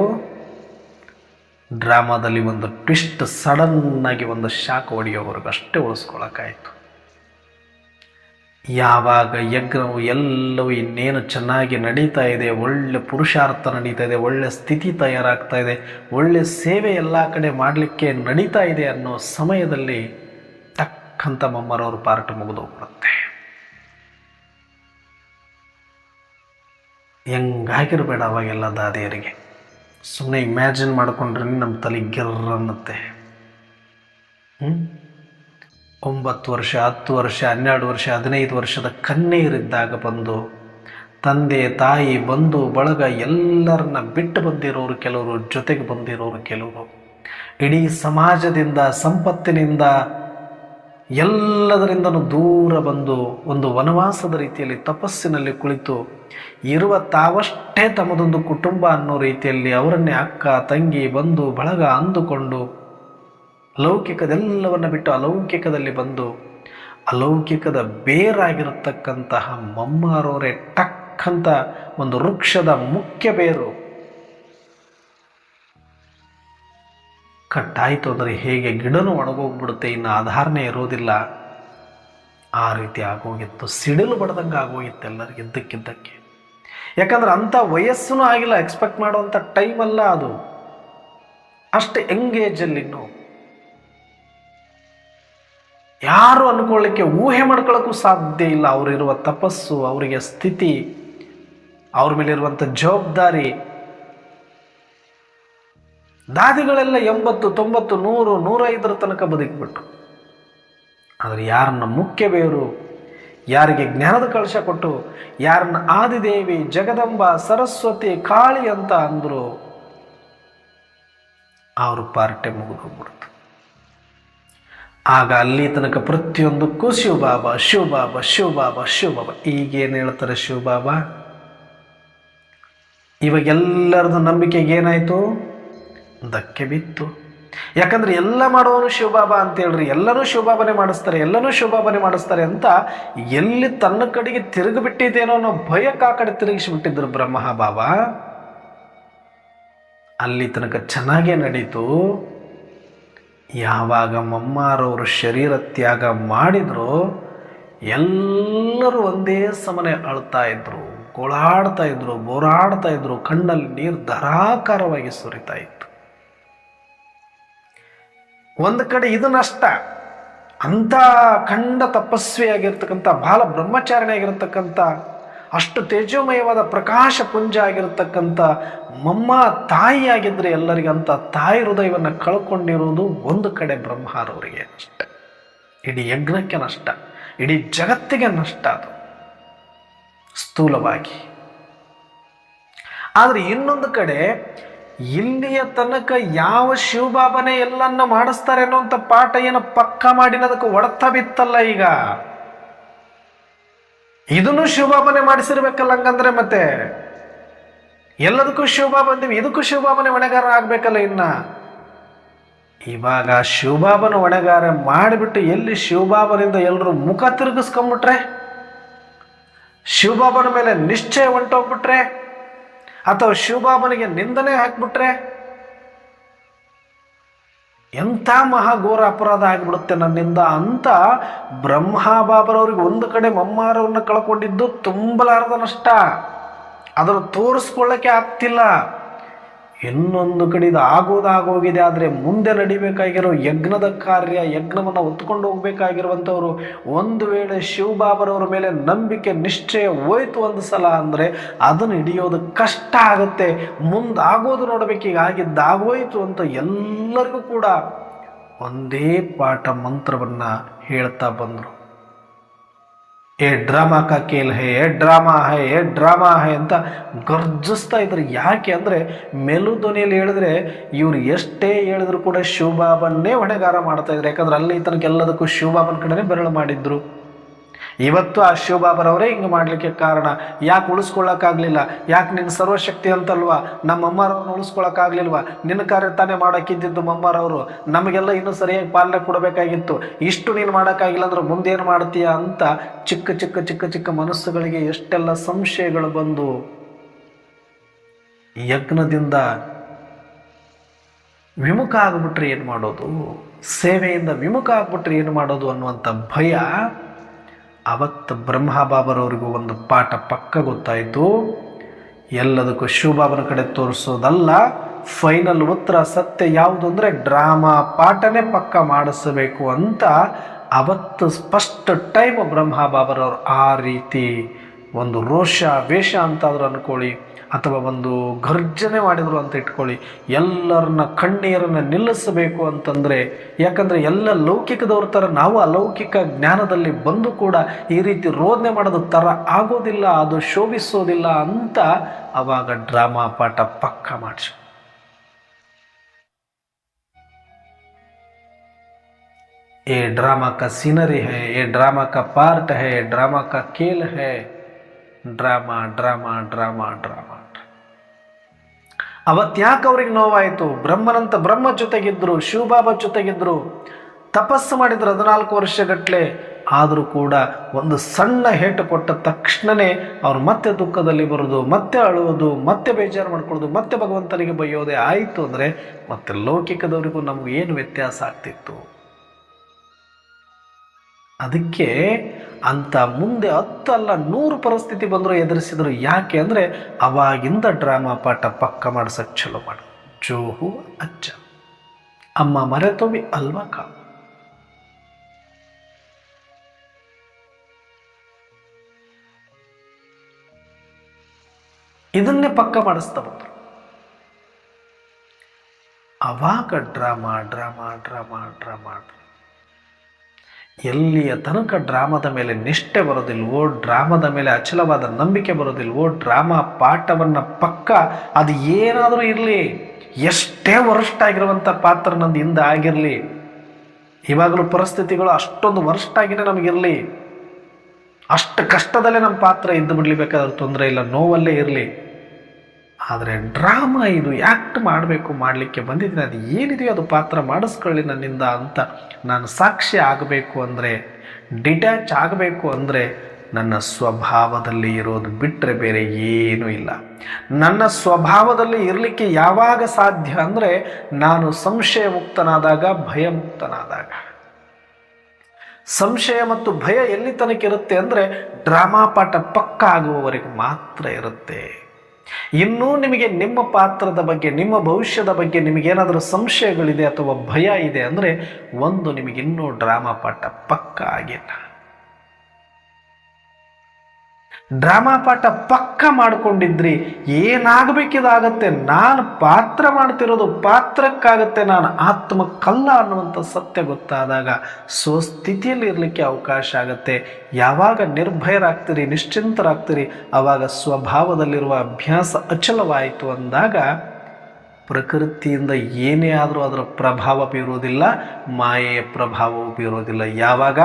ಡ್ರಾಮಾದಲ್ಲಿ ಒಂದು ಟ್ವಿಸ್ಟ್ ಸಡನ್ನಾಗಿ ಒಂದು ಶಾಕ್ ಹೊಡೆಯೋವರೆಗೂ ಅಷ್ಟೇ ಉಳಿಸ್ಕೊಳಕ್ಕಾಯಿತು ಯಾವಾಗ ಯಜ್ಞವು ಎಲ್ಲವೂ ಇನ್ನೇನು ಚೆನ್ನಾಗಿ ನಡೀತಾ ಇದೆ, ಒಳ್ಳೆ ಪುರುಷಾರ್ಥ ನಡೀತಾ ಇದೆ, ಒಳ್ಳೆ ಸ್ಥಿತಿ ತಯಾರಾಗ್ತಾ ಇದೆ, ಒಳ್ಳೆ ಸೇವೆ ಎಲ್ಲ ಕಡೆ ಮಾಡಲಿಕ್ಕೆ ನಡೀತಾ ಇದೆ ಅನ್ನೋ ಸಮಯದಲ್ಲಿ ಟಕ್ಕಂತ ಮಮ್ಮರವ್ರ ಪಾರ್ಟ್ ಮುಗಿದೋಗ್ಬಿಡುತ್ತೆ. ಹೆಂಗಾಗಿರ್ಬೇಡ ಅವಾಗೆಲ್ಲ ದಾದಿಯರಿಗೆ. ಸುಮ್ಮನೆ ಇಮ್ಯಾಜಿನ್ ಮಾಡಿಕೊಂಡ್ರೆ ನಮ್ಮ ತಲೆ ಗಿರ್ರ ಅನ್ನತ್ತೆ ಹ್ಮ್? ಒಂಬತ್ತು ವರ್ಷ, ಹತ್ತು ವರ್ಷ, ಹನ್ನೆರಡು ವರ್ಷ, ಹದಿನೈದು ವರ್ಷದ ಕಣ್ಣೀರಿದ್ದಾಗ ಬಂದು, ತಂದೆ, ತಾಯಿ, ಬಂಧು, ಬಳಗ ಎಲ್ಲರನ್ನ ಬಿಟ್ಟು ಬಂದಿರೋರು ಕೆಲವರು, ಜೊತೆಗೆ ಬಂದಿರೋರು ಕೆಲವರು ಇಡೀ ಸಮಾಜದಿಂದ, ಸಂಪತ್ತಿನಿಂದ ಎಲ್ಲದರಿಂದನೂ ದೂರ ಬಂದು ಒಂದು ವನವಾಸದ ರೀತಿಯಲ್ಲಿ ತಪಸ್ಸಿನಲ್ಲಿ ಕುಳಿತು ಇರುವ ತಾವಷ್ಟೇ ತಮ್ಮದೊಂದು ಕುಟುಂಬ ಅನ್ನೋ ರೀತಿಯಲ್ಲಿ ಅವರನ್ನೇ ಅಕ್ಕ, ತಂಗಿ ಬಂದು ಬಳಗ ಅಂದುಕೊಂಡು ಲೌಕಿಕದೆಲ್ಲವನ್ನು ಬಿಟ್ಟು ಅಲೌಕಿಕದಲ್ಲಿ ಬಂದು ಅಲೌಕಿಕದ ಬೇರಾಗಿರತಕ್ಕಂತಹ ಮಮ್ಮಾರೋರೆ ಟಕ್ ಅಂತ ಒಂದು ವೃಕ್ಷದ ಮುಖ್ಯ ಬೇರು ಕಟ್ಟಾಯಿತು ಅಂದರೆ ಹೇಗೆ ಗಿಡನೂ ಒಣಗೋಗ್ಬಿಡುತ್ತೆ, ಇನ್ನು ಆಧಾರನೇ ಇರೋದಿಲ್ಲ. ಆ ರೀತಿ ಆಗೋಗಿತ್ತು, ಸಿಡಿಲು ಬಡ್ದಂಗೆ ಆಗೋಗಿತ್ತು ಎಲ್ಲರಿಗೆ ಇದ್ದಕ್ಕಿದ್ದಕ್ಕೆ. ಯಾಕಂದ್ರೆ ಅಂಥ ವಯಸ್ಸೂ ಆಗಿಲ್ಲ ಎಕ್ಸ್ಪೆಕ್ಟ್ ಮಾಡುವಂಥ ಟೈಮ್ ಅಲ್ಲ ಅದು. ಅಷ್ಟು ಎಂಗೇಜಲ್ಲಿ ಇನ್ನು. ಯಾರು ಅನ್ಕೊಳ್ಳಿಕ್ಕೆ, ಊಹೆ ಮಾಡ್ಕೊಳ್ಳೋಕ್ಕೂ ಸಾಧ್ಯ ಇಲ್ಲ. ಅವರಿರುವ ತಪಸ್ಸು, ಅವರಿಗೆ ಸ್ಥಿತಿ, ಅವ್ರ ಮೇಲಿರುವಂಥ ಜವಾಬ್ದಾರಿ. ದಾದಿಗಳೆಲ್ಲ ಎಂಬತ್ತು, ತೊಂಬತ್ತು, ನೂರು, ನೂರೈದರ ತನಕ ಬದುಕಿಬಿಟ್ರು. ಆದರೆ ಯಾರನ್ನ ಮುಖ್ಯ ಬೇರು, ಯಾರಿಗೆ ಜ್ಞಾನದ ಕಳಶ ಕೊಟ್ಟು, ಯಾರನ್ನ ಆದಿದೇವಿ, ಜಗದಂಬ, ಸರಸ್ವತಿ, ಕಾಳಿ ಅಂತ ಅಂದರು, ಅವರು ಪಾರ್ಟೆ ಮುಗಿದೋಗ್ಬಿಡ್ತು ಆಗ ಅಲ್ಲಿ ತನಕ ಪ್ರತಿಯೊಂದಕ್ಕೂ ಶಿವಬಾಬಾ ಶಿವಬಾಬಾ ಶಿವಬಾಬಾ ಶಿವಬಾಬಾ. ಈಗೇನು ಹೇಳ್ತಾರೆ ಶಿವಬಾಬಾ? ಇವಾಗ ಎಲ್ಲರದು ನಂಬಿಕೆಗೆ ಏನಾಯಿತು? ಧಕ್ಕೆ ಬಿತ್ತು. ಯಾಕಂದ್ರೆ ಎಲ್ಲ ಮಾಡುವವನು ಶಿವಬಾಬಾ ಅಂತ ಹೇಳ್ರಿ ಎಲ್ಲರೂ ಶಿವಬಾಬನೆ ಮಾಡಿಸ್ತಾರೆ ಎಲ್ಲನೂ ಶಿವಬಾಬನೆ ಮಾಡಿಸ್ತಾರೆ ಅಂತ ಎಲ್ಲಿ ತನ್ನ ಕಡೆಗೆ ತಿರುಗಿಬಿಟ್ಟಿದ್ದೇನೋ ಅನ್ನೋ ಭಯಕ್ಕೆ ಆ ಕಡೆ ತಿರುಗಿಸಿಬಿಟ್ಟಿದ್ರು ಬ್ರಹ್ಮ ಬಾಬ ಅಲ್ಲಿ ತನಕ ಚೆನ್ನಾಗೇ ನಡೀತು. ಯಾವಾಗ ಮಮ್ಮಾರವರು ಶರೀರ ತ್ಯಾಗ ಮಾಡಿದ್ರು, ಎಲ್ಲರೂ ಒಂದೇ ಸಮನೆ ಅಳ್ತಾ ಇದ್ರು ಗೋಳಾಡ್ತಾ ಇದ್ರು, ಬೋರಾಡ್ತಾ ಇದ್ರು, ಕಣ್ಣಲ್ಲಿ ನೀರು ಧಾರಾಕಾರವಾಗಿ ಸುರಿತಾ ಇತ್ತು. ಒಂದು ಕಡೆ ಇದು ನಷ್ಟ. ಅಂಥ ಖಂಡ ತಪಸ್ವಿಯಾಗಿರ್ತಕ್ಕಂಥ ಬಾಲ ಬ್ರಹ್ಮಚಾರಿಣಿಯಾಗಿರ್ತಕ್ಕಂಥ ಅಷ್ಟು ತೇಜೋಮಯವಾದ ಪ್ರಕಾಶ ಪುಂಜ ಆಗಿರತಕ್ಕಂಥ, ಮಮ್ಮ ತಾಯಿಯಾಗಿದ್ದರೆ ಎಲ್ಲರಿಗಂತ ತಾಯಿ ಹೃದಯವನ್ನು ಕಳ್ಕೊಂಡಿರೋದು ಒಂದು ಕಡೆ ಬ್ರಹ್ಮಾರವರಿಗೆ ನಷ್ಟ ಇಡೀ ಯಜ್ಞಕ್ಕೆ ನಷ್ಟ, ಇಡೀ ಜಗತ್ತಿಗೆ ನಷ್ಟ ಅದು. ಸ್ಥೂಲವಾಗಿ. ಆದರೆ ಇನ್ನೊಂದು ಕಡೆ ಇಲ್ಲಿಯ ತನಕ ಯಾವ ಶಿವಬಾಬನೇ ಎಲ್ಲನ್ನ ಮಾಡಿಸ್ತಾರೆ ಅನ್ನೋಂಥ ಪಾಠ ಏನು ಪಕ್ಕ ಮಾಡಿನದಕ್ಕೆ ಒಡತ ಬಿತ್ತಲ್ಲ ಈಗ? ಇದನ್ನು ಶಿವಬಾಬನೆ ಮಾಡಿಸಿರ್ಬೇಕಲ್ಲ ಹಂಗಂದ್ರೆ ಮತ್ತೆ? ಎಲ್ಲದಕ್ಕೂ ಶಿವಬಾಬ ಅಂತೀವಿ, ಇದಕ್ಕೂ ಶಿವಬಾಬನೆ ಹೊಣೆಗಾರ ಆಗ್ಬೇಕಲ್ಲ ಇನ್ನ? ಇವಾಗ ಶಿವಬಾಬನ ಹೊಣೆಗಾರ ಮಾಡಿಬಿಟ್ಟು ಎಲ್ಲಿ ಶಿವಬಾಬನಿಂದ ಎಲ್ಲರೂ ಮುಖ ತಿರುಗಿಸ್ಕೊಂಬಿಟ್ರೆ? ಶಿವಬಾಬನ ಮೇಲೆ ನಿಶ್ಚಯ ಹೊಂಟೋಗ್ಬಿಟ್ರೆ? ಅಥವಾ ಶಿವಬಾಬನಿಗೆ ನಿಂದನೆ ಹಾಕ್ಬಿಟ್ರೆ? ಎಂಥ ಮಹಾಘೋರ ಅಪರಾಧ ಆಗಿಬಿಡುತ್ತೆ ನನ್ನಿಂದ ಅಂತ ಬ್ರಹ್ಮಬಾಬರವ್ರಿಗೆ ಒಂದು ಕಡೆ ಮಮ್ಮಾರವನ್ನು ಕಳ್ಕೊಂಡಿದ್ದು ತುಂಬಲಾರದ ನಷ್ಟ. ಅದನ್ನು ತೋರಿಸ್ಕೊಳ್ಳೋಕ್ಕೆ ಆಗ್ತಿಲ್ಲ. ಇನ್ನೊಂದು ಕಡೆ ಇದು ಆಗೋದಾಗೋಗಿದೆ, ಆದರೆ ಮುಂದೆ ನಡಿಬೇಕಾಗಿರೋ ಯಜ್ಞದ ಕಾರ್ಯ, ಯಜ್ಞವನ್ನು ಹೊತ್ಕೊಂಡು ಹೋಗಬೇಕಾಗಿರುವಂಥವ್ರು ಒಂದು ವೇಳೆ ಶಿವಬಾಬರವ್ರ ಮೇಲೆ ನಂಬಿಕೆ ನಿಶ್ಚಯ ಹೋಯ್ತು ಒಂದು ಸಲ ಅಂದರೆ ಅದನ್ನು ಹಿಡಿಯೋದು ಕಷ್ಟ ಆಗುತ್ತೆ. ಮುಂದಾಗೋದು ನೋಡಬೇಕೀಗ ಆಗಿದ್ದಾಗೋಯ್ತು ಅಂತ ಎಲ್ಲರಿಗೂ ಕೂಡ ಒಂದೇ ಪಾಠ ಮಂತ್ರವನ್ನು ಹೇಳ್ತಾ ಬಂದರು. ಏ, ಡ್ರಾಮಾ ಕಾ ಕೇಲ್ ಹೇ, ಏ, ಡ್ರಾಮಾ ಹೇ, ಏ, ಡ್ರಾಮಾ ಹೇ ಅಂತ ಗರ್ಜಿಸ್ತಾ ಇದ್ರು. ಯಾಕೆ ಅಂದರೆ ಮೆಲು ಧ್ವನಿಯಲ್ಲಿ ಹೇಳಿದ್ರೆ ಇವರು ಎಷ್ಟೇ ಹೇಳಿದ್ರು ಕೂಡ ಶಿವಬಾಬನ್ನೇ ಹೊಣೆಗಾರ ಮಾಡ್ತಾ ಯಾಕಂದ್ರೆ ಅಲ್ಲಿ ತನಕ ಎಲ್ಲದಕ್ಕೂ ಶಿವಬಾಬನ ಕಡೆನೇ ಬೆರಳು ಮಾಡಿದ್ರು. ಇವತ್ತು ಆ ಶಿವಬಾಬರವರೇ ಹಿಂಗೆ ಮಾಡಲಿಕ್ಕೆ ಕಾರಣ. ಯಾಕೆ ಉಳಿಸ್ಕೊಳ್ಳೋಕ್ಕಾಗಲಿಲ್ಲ? ಯಾಕೆ ನಿನ್ನ ಸರ್ವಶಕ್ತಿ ಅಂತಲ್ವಾ? ನಮ್ಮ ಅಮ್ಮರವ್ರನ್ನ ಉಳಿಸ್ಕೊಳ್ಳೋಕ್ಕಾಗಲಿಲ್ವಾ? ನಿನ್ನ ಕಾರ್ಯ ತಾನೇ ಮಾಡೋಕ್ಕಿದ್ದಿದ್ದು ಮಮ್ಮರವರು. ನಮಗೆಲ್ಲ ಇನ್ನೂ ಸರಿಯಾಗಿ ಪಾಲನೆ ಕೊಡಬೇಕಾಗಿತ್ತು. ಇಷ್ಟು ನೀನು ಮಾಡೋಕ್ಕಾಗಿಲ್ಲ ಅಂದ್ರೆ ಮುಂದೇನು ಮಾಡ್ತೀಯ ಅಂತ ಚಿಕ್ಕ ಚಿಕ್ಕ ಚಿಕ್ಕ ಚಿಕ್ಕ ಮನಸ್ಸುಗಳಿಗೆ ಎಷ್ಟೆಲ್ಲ ಸಂಶಯಗಳು ಬಂದು ಯಜ್ಞದಿಂದ ವಿಮುಖ ಆಗಿಬಿಟ್ರೆ ಏನು ಮಾಡೋದು? ಸೇವೆಯಿಂದ ವಿಮುಖ ಆಗ್ಬಿಟ್ರೆ ಏನು ಮಾಡೋದು ಅನ್ನುವಂಥ ಭಯ ಅವತ್ತು ಬ್ರಹ್ಮಬಾಬರವ್ರಿಗೂ ಒಂದು ಪಾಠ ಪಕ್ಕ ಗೊತ್ತಾಯಿತು. ಎಲ್ಲದಕ್ಕೂ ಶಿವಬಾಬನ ಕಡೆ ತೋರಿಸೋದಲ್ಲ, ಫೈನಲ್ ಉತ್ತರ ಸತ್ಯ ಯಾವುದು ಅಂದರೆ ಡ್ರಾಮಾ ಪಾಠನೇ ಪಕ್ಕ ಮಾಡಿಸಬೇಕು ಅಂತ ಅವತ್ತು ಫಸ್ಟ್ ಟೈಮ್ ಬ್ರಹ್ಮಬಾಬರವರು ಆ ರೀತಿ ಒಂದು ರೋಷ ವೇಷ ಅಂತಾದರೂ ಅಂದ್ಕೊಳ್ಳಿ ಅಥವಾ ಒಂದು ಗರ್ಜನೆ ಮಾಡಿದರು ಅಂತ ಇಟ್ಕೊಳ್ಳಿ ಎಲ್ಲರನ್ನ ಕಣ್ಣೀರನ್ನು ನಿಲ್ಲಿಸಬೇಕು ಅಂತಂದರೆ ಯಾಕಂದರೆ ಎಲ್ಲ ಲೌಕಿಕದವ್ರ ಥರ ನಾವು ಅಲೌಕಿಕ ಜ್ಞಾನದಲ್ಲಿ ಬಂದು ಕೂಡ ಈ ರೀತಿ ರೋದನೆ ಮಾಡೋದು ಥರ ಆಗೋದಿಲ್ಲ ಅದು ಶೋಭಿಸೋದಿಲ್ಲ ಅಂತ ಅವಾಗ ಡ್ರಾಮಾ ಪಾಠ ಪಕ್ಕ ಮಾಡಿಸಿ ये ड्रामा का सीनरी है ये ड्रामा का पार्ट है ड्रामा का खेल है ಡ್ರಾಮಾ ಡ್ರಾಮಾ ಡ್ರಾಮಾ ಡ್ರಾಮಾ ಅವತ್ತ್ಯಾಕೆ ಅವ್ರಿಗೆ ನೋವಾಯಿತು? ಬ್ರಹ್ಮನಂತ ಬ್ರಹ್ಮ ಜೊತೆಗಿದ್ರು, ಶಿವಬಾಬ ಜೊತೆಗಿದ್ರು, ತಪಸ್ಸು ಮಾಡಿದ್ರು ಹದಿನಾಲ್ಕು ವರ್ಷಗಟ್ಟಲೆ ಆದರೂ ಕೂಡ ಒಂದು ಸಣ್ಣ ಹೇಟು ಕೊಟ್ಟ ತಕ್ಷಣವೇ ಅವ್ರು ಮತ್ತೆ ದುಃಖದಲ್ಲಿ ಬರೋದು, ಮತ್ತೆ ಅಳುವುದು, ಮತ್ತೆ ಬೇಜಾರು ಮಾಡ್ಕೊಳ್ಳೋದು ಮತ್ತೆ ಭಗವಂತನಿಗೆ ಬೈಯೋದೇ ಆಯಿತು ಅಂದರೆ ಮತ್ತೆ ಲೌಕಿಕದವರಿಗೂ ಏನು ವ್ಯತ್ಯಾಸ ಆಗ್ತಿತ್ತು? ಅದಕ್ಕೆ ಅಂತ ಮುಂದೆ ಹತ್ತು ಅಲ್ಲ ನೂರು ಪರಿಸ್ಥಿತಿ ಬಂದರೂ ಎದುರಿಸಿದ್ರು ಯಾಕೆ ಅಂದರೆ ಅವಾಗಿಂದ ಡ್ರಾಮಾ ಪಾಠ ಪಕ್ಕ ಮಾಡಿಸಕ್ಕೆ ಚಲೋ ಮಾಡು. ಜೋಹು ಅಜ್ಜ. ಅಮ್ಮ ಮರೆತೋಬಿ ಅಲ್ವಾ ಕಾ? ಇದನ್ನೇ ಪಕ್ಕ ಮಾಡಿಸ್ತಾ ಬಂದರು. ಅವಾಗ ಡ್ರಾಮಾ ಡ್ರಾಮಾ ಡ್ರಾಮಾ ಡ್ರಾಮಾ ಎಲ್ಲಿಯ ತನಕ ಡ್ರಾಮದ ಮೇಲೆ ನಿಷ್ಠೆ ಬರೋದಿಲ್ವೋ ಡ್ರಾಮದ ಮೇಲೆ ಅಚಲವಾದ ನಂಬಿಕೆ ಬರೋದಿಲ್ವೋ ಡ್ರಾಮಾ ಪಾಠವನ್ನು ಪಕ್ಕ ಅದು ಏನಾದರೂ ಇರಲಿ, ಎಷ್ಟೇ ವರ್ಷ ಆಗಿರುವಂಥ ಪಾತ್ರ ನಂದು ಹಿಂದೆ ಆಗಿರಲಿ, ಇವಾಗಲೂ ಪರಿಸ್ಥಿತಿಗಳು ಅಷ್ಟೊಂದು ವರಿಷ್ಠ ಆಗಿನೇ ನಮಗಿರಲಿ, ಅಷ್ಟು ಕಷ್ಟದಲ್ಲೇ ನಮ್ಮ ಪಾತ್ರ ಇದ್ದು ಬಿಡಲಿ ಬೇಕಾದ್ರೆ ತೊಂದರೆ ಇಲ್ಲ, ನೋವಲ್ಲೇ ಇರಲಿ. ಆದರೆ ಡ್ರಾಮಾ ಇದು ಆ್ಯಕ್ಟ್ ಮಾಡಬೇಕು, ಮಾಡಲಿಕ್ಕೆ ಬಂದಿದ್ದೀನಿ ಅದು ಏನಿದೆಯೋ ಅದು ಪಾತ್ರ ಮಾಡಿಸ್ಕೊಳ್ಳಿ ನನ್ನಿಂದ ಅಂತ ನಾನು ಸಾಕ್ಷಿ ಆಗಬೇಕು ಅಂದರೆ ಡಿಟ್ಯಾಚ್ ಆಗಬೇಕು ಅಂದರೆ ನನ್ನ ಸ್ವಭಾವದಲ್ಲಿ ಇರೋದು ಬಿಟ್ಟರೆ ಬೇರೆ ಏನೂ ಇಲ್ಲ. ನನ್ನ ಸ್ವಭಾವದಲ್ಲಿ ಇರಲಿಕ್ಕೆ ಯಾವಾಗ ಸಾಧ್ಯ ಅಂದರೆ ನಾನು ಸಂಶಯ ಮುಕ್ತನಾದಾಗ ಭಯ ಮುಕ್ತನಾದಾಗ ಸಂಶಯ ಮತ್ತು ಭಯ ಎಲ್ಲಿ ತನಕ ಇರುತ್ತೆ ಅಂದರೆ ಡ್ರಾಮಾ ಪಾಠ ಪಕ್ಕ ಆಗುವವರೆಗೆ ಮಾತ್ರ ಇರುತ್ತೆ. ಇನ್ನೂ ನಿಮಗೆ ನಿಮ್ಮ ಪಾತ್ರದ ಬಗ್ಗೆ, ನಿಮ್ಮ ಭವಿಷ್ಯದ ಬಗ್ಗೆ ನಿಮಗೇನಾದರೂ ಸಂಶಯಗಳಿದೆ ಅಥವಾ ಭಯ ಇದೆ ಅಂದರೆ ಒಂದು ನಿಮಗಿನ್ನೂ ಡ್ರಾಮಾ ಪಾಠ ಪಕ್ಕ ಆಗಿಲ್ಲ. ಡ್ರಾಮಾ ಪಾಠ ಪಕ್ಕ ಮಾಡಿಕೊಂಡಿದ್ರಿ. ಏನಾಗಬೇಕಿದಾಗತ್ತೆ? ನಾನು ಪಾತ್ರ ಮಾಡ್ತಿರೋದು ಪಾತ್ರಕ್ಕಾಗತ್ತೆ. ನಾನು ಆತ್ಮಕ್ಕಲ್ಲ ಅನ್ನುವಂಥ ಸತ್ಯ ಗೊತ್ತಾದಾಗ ಸ್ವಸ್ಥಿತಿಯಲ್ಲಿ ಇರಲಿಕ್ಕೆ ಅವಕಾಶ ಆಗತ್ತೆ. ಯಾವಾಗ ನಿರ್ಭಯರಾಗ್ತೀರಿ, ನಿಶ್ಚಿಂತರಾಗ್ತೀರಿ ಆವಾಗ ಸ್ವಭಾವದಲ್ಲಿರುವ ಅಭ್ಯಾಸ ಅಚಲವಾಯಿತು ಅಂದಾಗ ಪ್ರಕೃತಿಯಿಂದ ಏನೇ ಆದರೂ ಅದರ ಪ್ರಭಾವ ಬೀರೋದಿಲ್ಲ ಮಾಯೆಯ ಪ್ರಭಾವವು ಬೀರೋದಿಲ್ಲ ಯಾವಾಗ?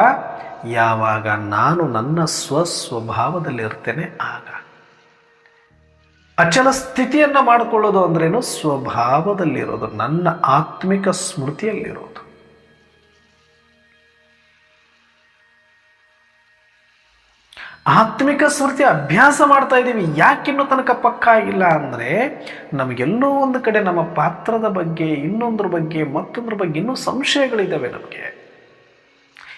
ಯಾವಾಗ ನಾನು ನನ್ನ ಸ್ವಸ್ವಭಾವದಲ್ಲಿರ್ತೇನೆ ಆಗ. ಅಚಲ ಸ್ಥಿತಿಯನ್ನು ಮಾಡಿಕೊಳ್ಳೋದು ಅಂದ್ರೇನು? ಸ್ವಭಾವದಲ್ಲಿರೋದು, ನನ್ನ ಆತ್ಮಿಕ ಸ್ಮೃತಿಯಲ್ಲಿರೋದು. ಆತ್ಮಿಕ ಸ್ಮೃತಿ ಅಭ್ಯಾಸ ಮಾಡ್ತಾ ಇದ್ದೀವಿ ಯಾಕಿನ್ನೂ ತನಕ ಪಕ್ಕ ಆಗಿಲ್ಲ ಅಂದರೆ ನಮಗೆಲ್ಲೋ ಒಂದು ಕಡೆ ನಮ್ಮ ಪಾತ್ರದ ಬಗ್ಗೆ, ಇನ್ನೊಂದ್ರ ಬಗ್ಗೆ, ಮತ್ತೊಂದ್ರ ಬಗ್ಗೆ ಇನ್ನೂ ಸಂಶಯಗಳಿದ್ದಾವೆ ನಮಗೆ.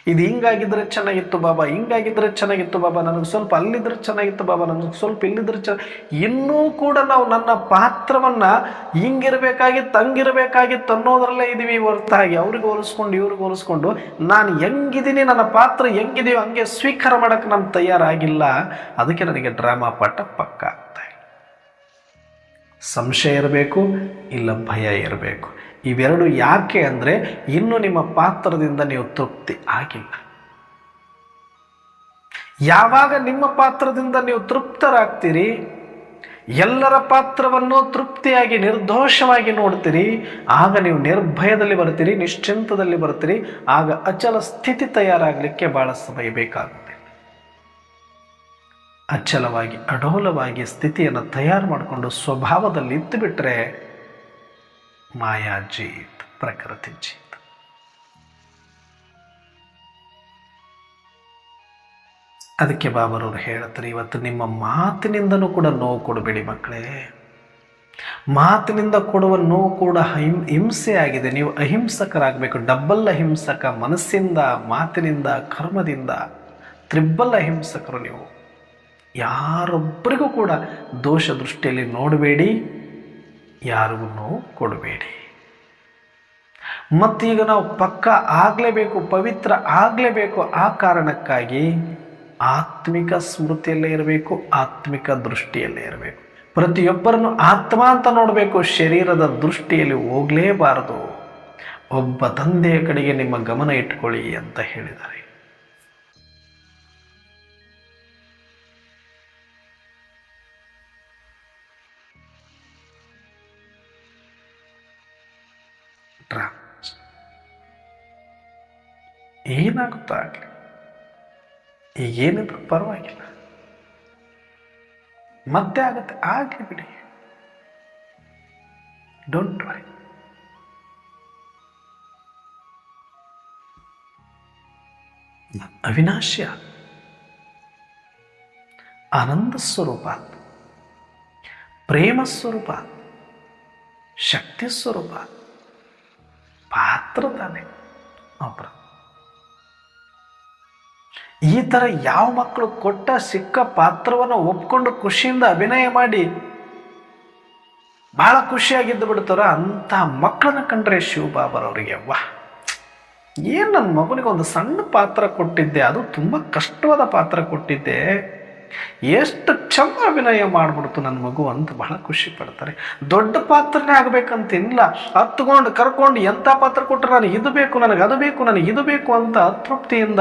ಇದು ಹಿಂಗಾಗಿದ್ರೆ ಚೆನ್ನಾಗಿತ್ತು ಬಾಬಾ, ಹಿಂಗಾಗಿದ್ರೆ ಚೆನ್ನಾಗಿತ್ತು ಬಾಬಾ, ನನಗೆ ಸ್ವಲ್ಪ ಅಲ್ಲಿದ್ರೆ ಚೆನ್ನಾಗಿತ್ತು ಬಾಬಾ, ನನಗೆ ಸ್ವಲ್ಪ ಇಲ್ಲಿದ್ರೆ ಚೆನ್ನ ಇನ್ನೂ ಕೂಡ ನಾವು ನನ್ನ ಪಾತ್ರವನ್ನು ಹಿಂಗಿರ್ಬೇಕಾಗಿತ್ತು, ಹಂಗಿರಬೇಕಾಗಿತ್ತು ಅನ್ನೋದ್ರಲ್ಲೇ ಇದೀವಿ ಹೊರತಾಗಿ ಅವ್ರಿಗೆ ಹೋಲಿಸ್ಕೊಂಡು, ಇವ್ರಿಗೆ ಹೋಲಿಸ್ಕೊಂಡು, ನಾನು ಹೆಂಗಿದ್ದೀನಿ, ನನ್ನ ಪಾತ್ರ ಹೆಂಗಿದೆಯೋ ಹಂಗೆ ಸ್ವೀಕಾರ ಮಾಡೋಕ್ಕೆ ನಾನು ತಯಾರಾಗಿಲ್ಲ. ಅದಕ್ಕೆ ನನಗೆ ಡ್ರಾಮಾ ಪಾಠ ಪಕ್ಕ ಆಗ್ತಾ ಸಂಶಯ ಇರಬೇಕು, ಇಲ್ಲ ಭಯ ಇರಬೇಕು. ಇವೆರಡು ಯಾಕೆ ಅಂದರೆ ಇನ್ನು ನಿಮ್ಮ ಪಾತ್ರದಿಂದ ನೀವು ತೃಪ್ತಿ ಆಗಿಲ್ಲ. ಯಾವಾಗ ನಿಮ್ಮ ಪಾತ್ರದಿಂದ ನೀವು ತೃಪ್ತರಾಗ್ತೀರಿ, ಎಲ್ಲರ ಪಾತ್ರವನ್ನು ತೃಪ್ತಿಯಾಗಿ, ನಿರ್ದೋಷವಾಗಿ ನೋಡ್ತೀರಿ, ಆಗ ನೀವು ನಿರ್ಭಯದಲ್ಲಿ ಬರ್ತೀರಿ ನಿಶ್ಚಿಂತದಲ್ಲಿ ಬರ್ತೀರಿ ಆಗ ಅಚಲ ಸ್ಥಿತಿ ತಯಾರಾಗಲಿಕ್ಕೆ ಬಹಳ ಸಮಯ ಬೇಕಾಗುತ್ತೆ. ಅಚಲವಾಗಿ, ಅಡೋಲವಾಗಿ ಸ್ಥಿತಿಯನ್ನು ತಯಾರು ಮಾಡಿಕೊಂಡು ಸ್ವಭಾವದಲ್ಲಿ ಇದ್ದು ಬಿಟ್ಟರೆ ಮಾಯಾ ಜೀತ್ ಪ್ರಕೃತಿ ಜೀತ್ ಅದಕ್ಕೆ ಬಾಬರವ್ರು ಹೇಳ್ತಾರೆ, ಇವತ್ತು ನಿಮ್ಮ ಮಾತಿನಿಂದನೂ ಕೂಡ ನೋವು ಕೊಡಬೇಡಿ ಮಕ್ಕಳೇ. ಮಾತಿನಿಂದ ಕೊಡುವ ನೋವು ಕೂಡ ಹಿಂ, ಹಿಂಸೆ ಆಗಿದೆ. ನೀವು ಅಹಿಂಸಕರಾಗಬೇಕು. ಡಬ್ಬಲ್ ಅಹಿಂಸಕ ಮನಸ್ಸಿಂದ, ಮಾತಿನಿಂದ, ಕರ್ಮದಿಂದ ತ್ರಿಬ್ಬಲ್ ಅಹಿಂಸಕರು ನೀವು. ಯಾರೊಬ್ಬರಿಗೂ ಕೂಡ ದೋಷ ದೃಷ್ಟಿಯಲ್ಲಿ ನೋಡಬೇಡಿ. ಯಾರಿಗೂ ಕೊಡಬೇಡಿ. ಮತ್ತೀಗ ನಾವು ಪಕ್ಕ ಆಗಲೇಬೇಕು, ಪವಿತ್ರ ಆಗಲೇಬೇಕು, ಆ ಕಾರಣಕ್ಕಾಗಿ ಆತ್ಮಿಕ ಸ್ಮೃತಿಯಲ್ಲೇ ಇರಬೇಕು, ಆತ್ಮಿಕ ದೃಷ್ಟಿಯಲ್ಲೇ ಇರಬೇಕು. ಪ್ರತಿಯೊಬ್ಬರನ್ನು ಆತ್ಮ ಅಂತ ನೋಡಬೇಕು, ಶರೀರದ ದೃಷ್ಟಿಯಲ್ಲಿ ಹೋಗಲೇಬಾರದು. ಒಬ್ಬ ತಂದೆಯ ಕಡೆಗೆ ನಿಮ್ಮ ಗಮನ ಇಟ್ಕೊಳ್ಳಿ ಅಂತ ಹೇಳಿದ್ದಾರೆ. ಏನಾಗುತ್ತೋ ಆಗಲಿ ಈಗೇನಿದ್ರು ಪರವಾಗಿಲ್ಲ. ಮತ್ತೆ ಆಗುತ್ತೆ, ಆಗಲಿ ಬಿಡಿ. ಡೋಂಟ್ ವರಿ ಅವಿನಾಶ್ಯ ಆನಂದ ಸ್ವರೂಪ ಪ್ರೇಮ ಸ್ವರೂಪ ಶಕ್ತಿ ಸ್ವರೂಪ ಪಾತ್ರ ತಾನೆ ಒಬ್ಬರು ಈ ಥರ ಯಾವ ಮಕ್ಕಳು ಕೊಟ್ಟ ಸಿಕ್ಕ ಪಾತ್ರವನ್ನು ಒಪ್ಕೊಂಡು ಖುಷಿಯಿಂದ ಅಭಿನಯ ಮಾಡಿ ಭಾಳ ಖುಷಿಯಾಗಿದ್ದು ಬಿಡ್ತಾರೋ ಅಂಥ ಮಕ್ಕಳನ್ನ ಕಂಡ್ರೆ ಶಿವಬಾಬರವರಿಗೆ ವಾ ಏನು ನನ್ನ ಮಗನಿಗೆ ಒಂದು ಸಣ್ಣ ಪಾತ್ರ ಕೊಟ್ಟಿದ್ದೆ, ಅದು ತುಂಬ ಕಷ್ಟವಾದ ಪಾತ್ರ ಕೊಟ್ಟಿದ್ದೆ. ಎಷ್ಟು ಚಂದ ಅಭಿನಯ ಮಾಡಿಬಿಡ್ತು ನನ್ನ ಮಗು ಅಂತ ಬಹಳ ಖುಷಿ ಪಡ್ತಾರೆ. ದೊಡ್ಡ ಪಾತ್ರನೇ ಆಗಬೇಕಂತಿಲ್ಲ ಹತ್ಕೊಂಡು ಕರ್ಕೊಂಡು ಎಂಥ ಪಾತ್ರ ಕೊಟ್ಟರೆ ನನಗೆ ಇದು ಬೇಕು, ನನಗೆ ಅದು ಬೇಕು, ನನಗೆ ಇದು ಬೇಕು ಅಂತ ಅತೃಪ್ತಿಯಿಂದ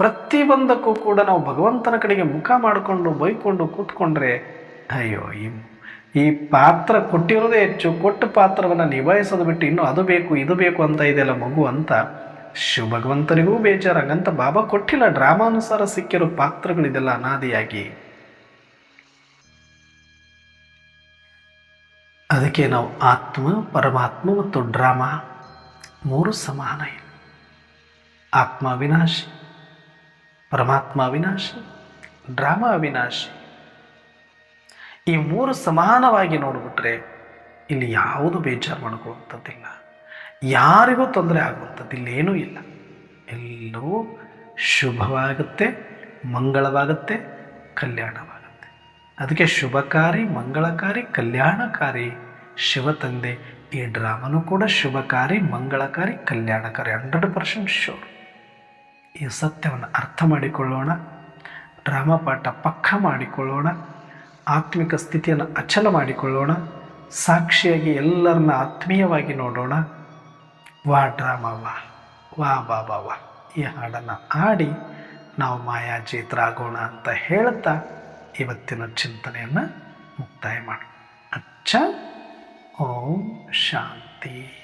ಪ್ರತಿಯೊಂದಕ್ಕೂ ಕೂಡ ನಾವು ಭಗವಂತನ ಕಡೆಗೆ ಮುಖ ಮಾಡಿಕೊಂಡು ಬೈಕೊಂಡು ಕೂತ್ಕೊಂಡ್ರೆ, ಅಯ್ಯೋ, ಈ ಈ ಪಾತ್ರ ಕೊಟ್ಟಿರೋದೇ ಹೆಚ್ಚು. ಕೊಟ್ಟ ಪಾತ್ರವನ್ನು ನಿಭಾಯಿಸೋದು ಬಿಟ್ಟು ಇನ್ನೂ ಅದು ಬೇಕು, ಇದು ಬೇಕು ಅಂತ ಇದೆಯಲ್ಲ ಮಗು ಅಂತ ಶಿವ ಭಗವಂತನಿಗೂ ಬೇಜಾರು ಹಂಗಂತ ಬಾಬಾ ಕೊಟ್ಟಿಲ್ಲ. ಡ್ರಾಮಾನುಸಾರ ಸಿಕ್ಕಿರೋ ಪಾತ್ರಗಳಿದೆಲ್ಲ ಅನಾದಿಯಾಗಿ. ಅದಕ್ಕೆ ನಾವು ಆತ್ಮ, ಪರಮಾತ್ಮ ಮತ್ತು ಡ್ರಾಮಾ ಮೂರು ಸಮಾನ ಇಲ್ಲ. ಆತ್ಮ ಅವಿನಾಶಿ, ಪರಮಾತ್ಮ ಅವಿನಾಶಿ, ಡ್ರಾಮಾ ಅವಿನಾಶಿ. ಈ ಮೂರು ಸಮಾನವಾಗಿ ನೋಡಿಬಿಟ್ರೆ ಇಲ್ಲಿ ಯಾವುದು ಬೇಜಾರು ಮಾಡ್ಕೊಳ್ಳುವಂಥದ್ದಿಲ್ಲ ಯಾರಿಗೂ ತೊಂದರೆ ಆಗುವಂಥದ್ದು ಇಲ್ಲೇನೂ ಇಲ್ಲ. ಎಲ್ಲವೂ ಶುಭವಾಗುತ್ತೆ, ಮಂಗಳವಾಗುತ್ತೆ, ಕಲ್ಯಾಣವಾಗುತ್ತೆ. ಅದಕ್ಕೆ ಶುಭಕಾರಿ, ಮಂಗಳಕಾರಿ, ಕಲ್ಯಾಣಕಾರಿ ಶಿವ ತಂದೆ, ಈ ಡ್ರಾಮನು ಕೂಡ ಶುಭಕಾರಿ, ಮಂಗಳಕಾರಿ, ಕಲ್ಯಾಣಕಾರಿ, ಹಂಡ್ರೆಡ್ ಪರ್ಸೆಂಟ್ ಶೋರ್ ಈ ಸತ್ಯವನ್ನು ಅರ್ಥ ಮಾಡಿಕೊಳ್ಳೋಣ, ಡ್ರಾಮಾ ಪಾಠ ಪಕ್ಕ ಮಾಡಿಕೊಳ್ಳೋಣ, ಆತ್ಮಿಕ ಸ್ಥಿತಿಯನ್ನು ಅಚಲ ಮಾಡಿಕೊಳ್ಳೋಣ, ಸಾಕ್ಷಿಯಾಗಿ ಎಲ್ಲರನ್ನ ಆತ್ಮೀಯವಾಗಿ ನೋಡೋಣ. ವಾ ಡ್ರಾಮಾ ವಾ ವಾ ಬಾ ವಾ ಈ ಹಾಡನ್ನು ಹಾಡಿ ನಾವು ಮಾಯಾಜೇತರಾಗೋಣ ಅಂತ ಹೇಳ್ತಾ ಇವತ್ತಿನ ಚಿಂತನೆಯನ್ನು ಮುಕ್ತಾಯ ಮಾಡಿ ಅಚ್ಚ, ಓಂ ಶಾಂತಿ.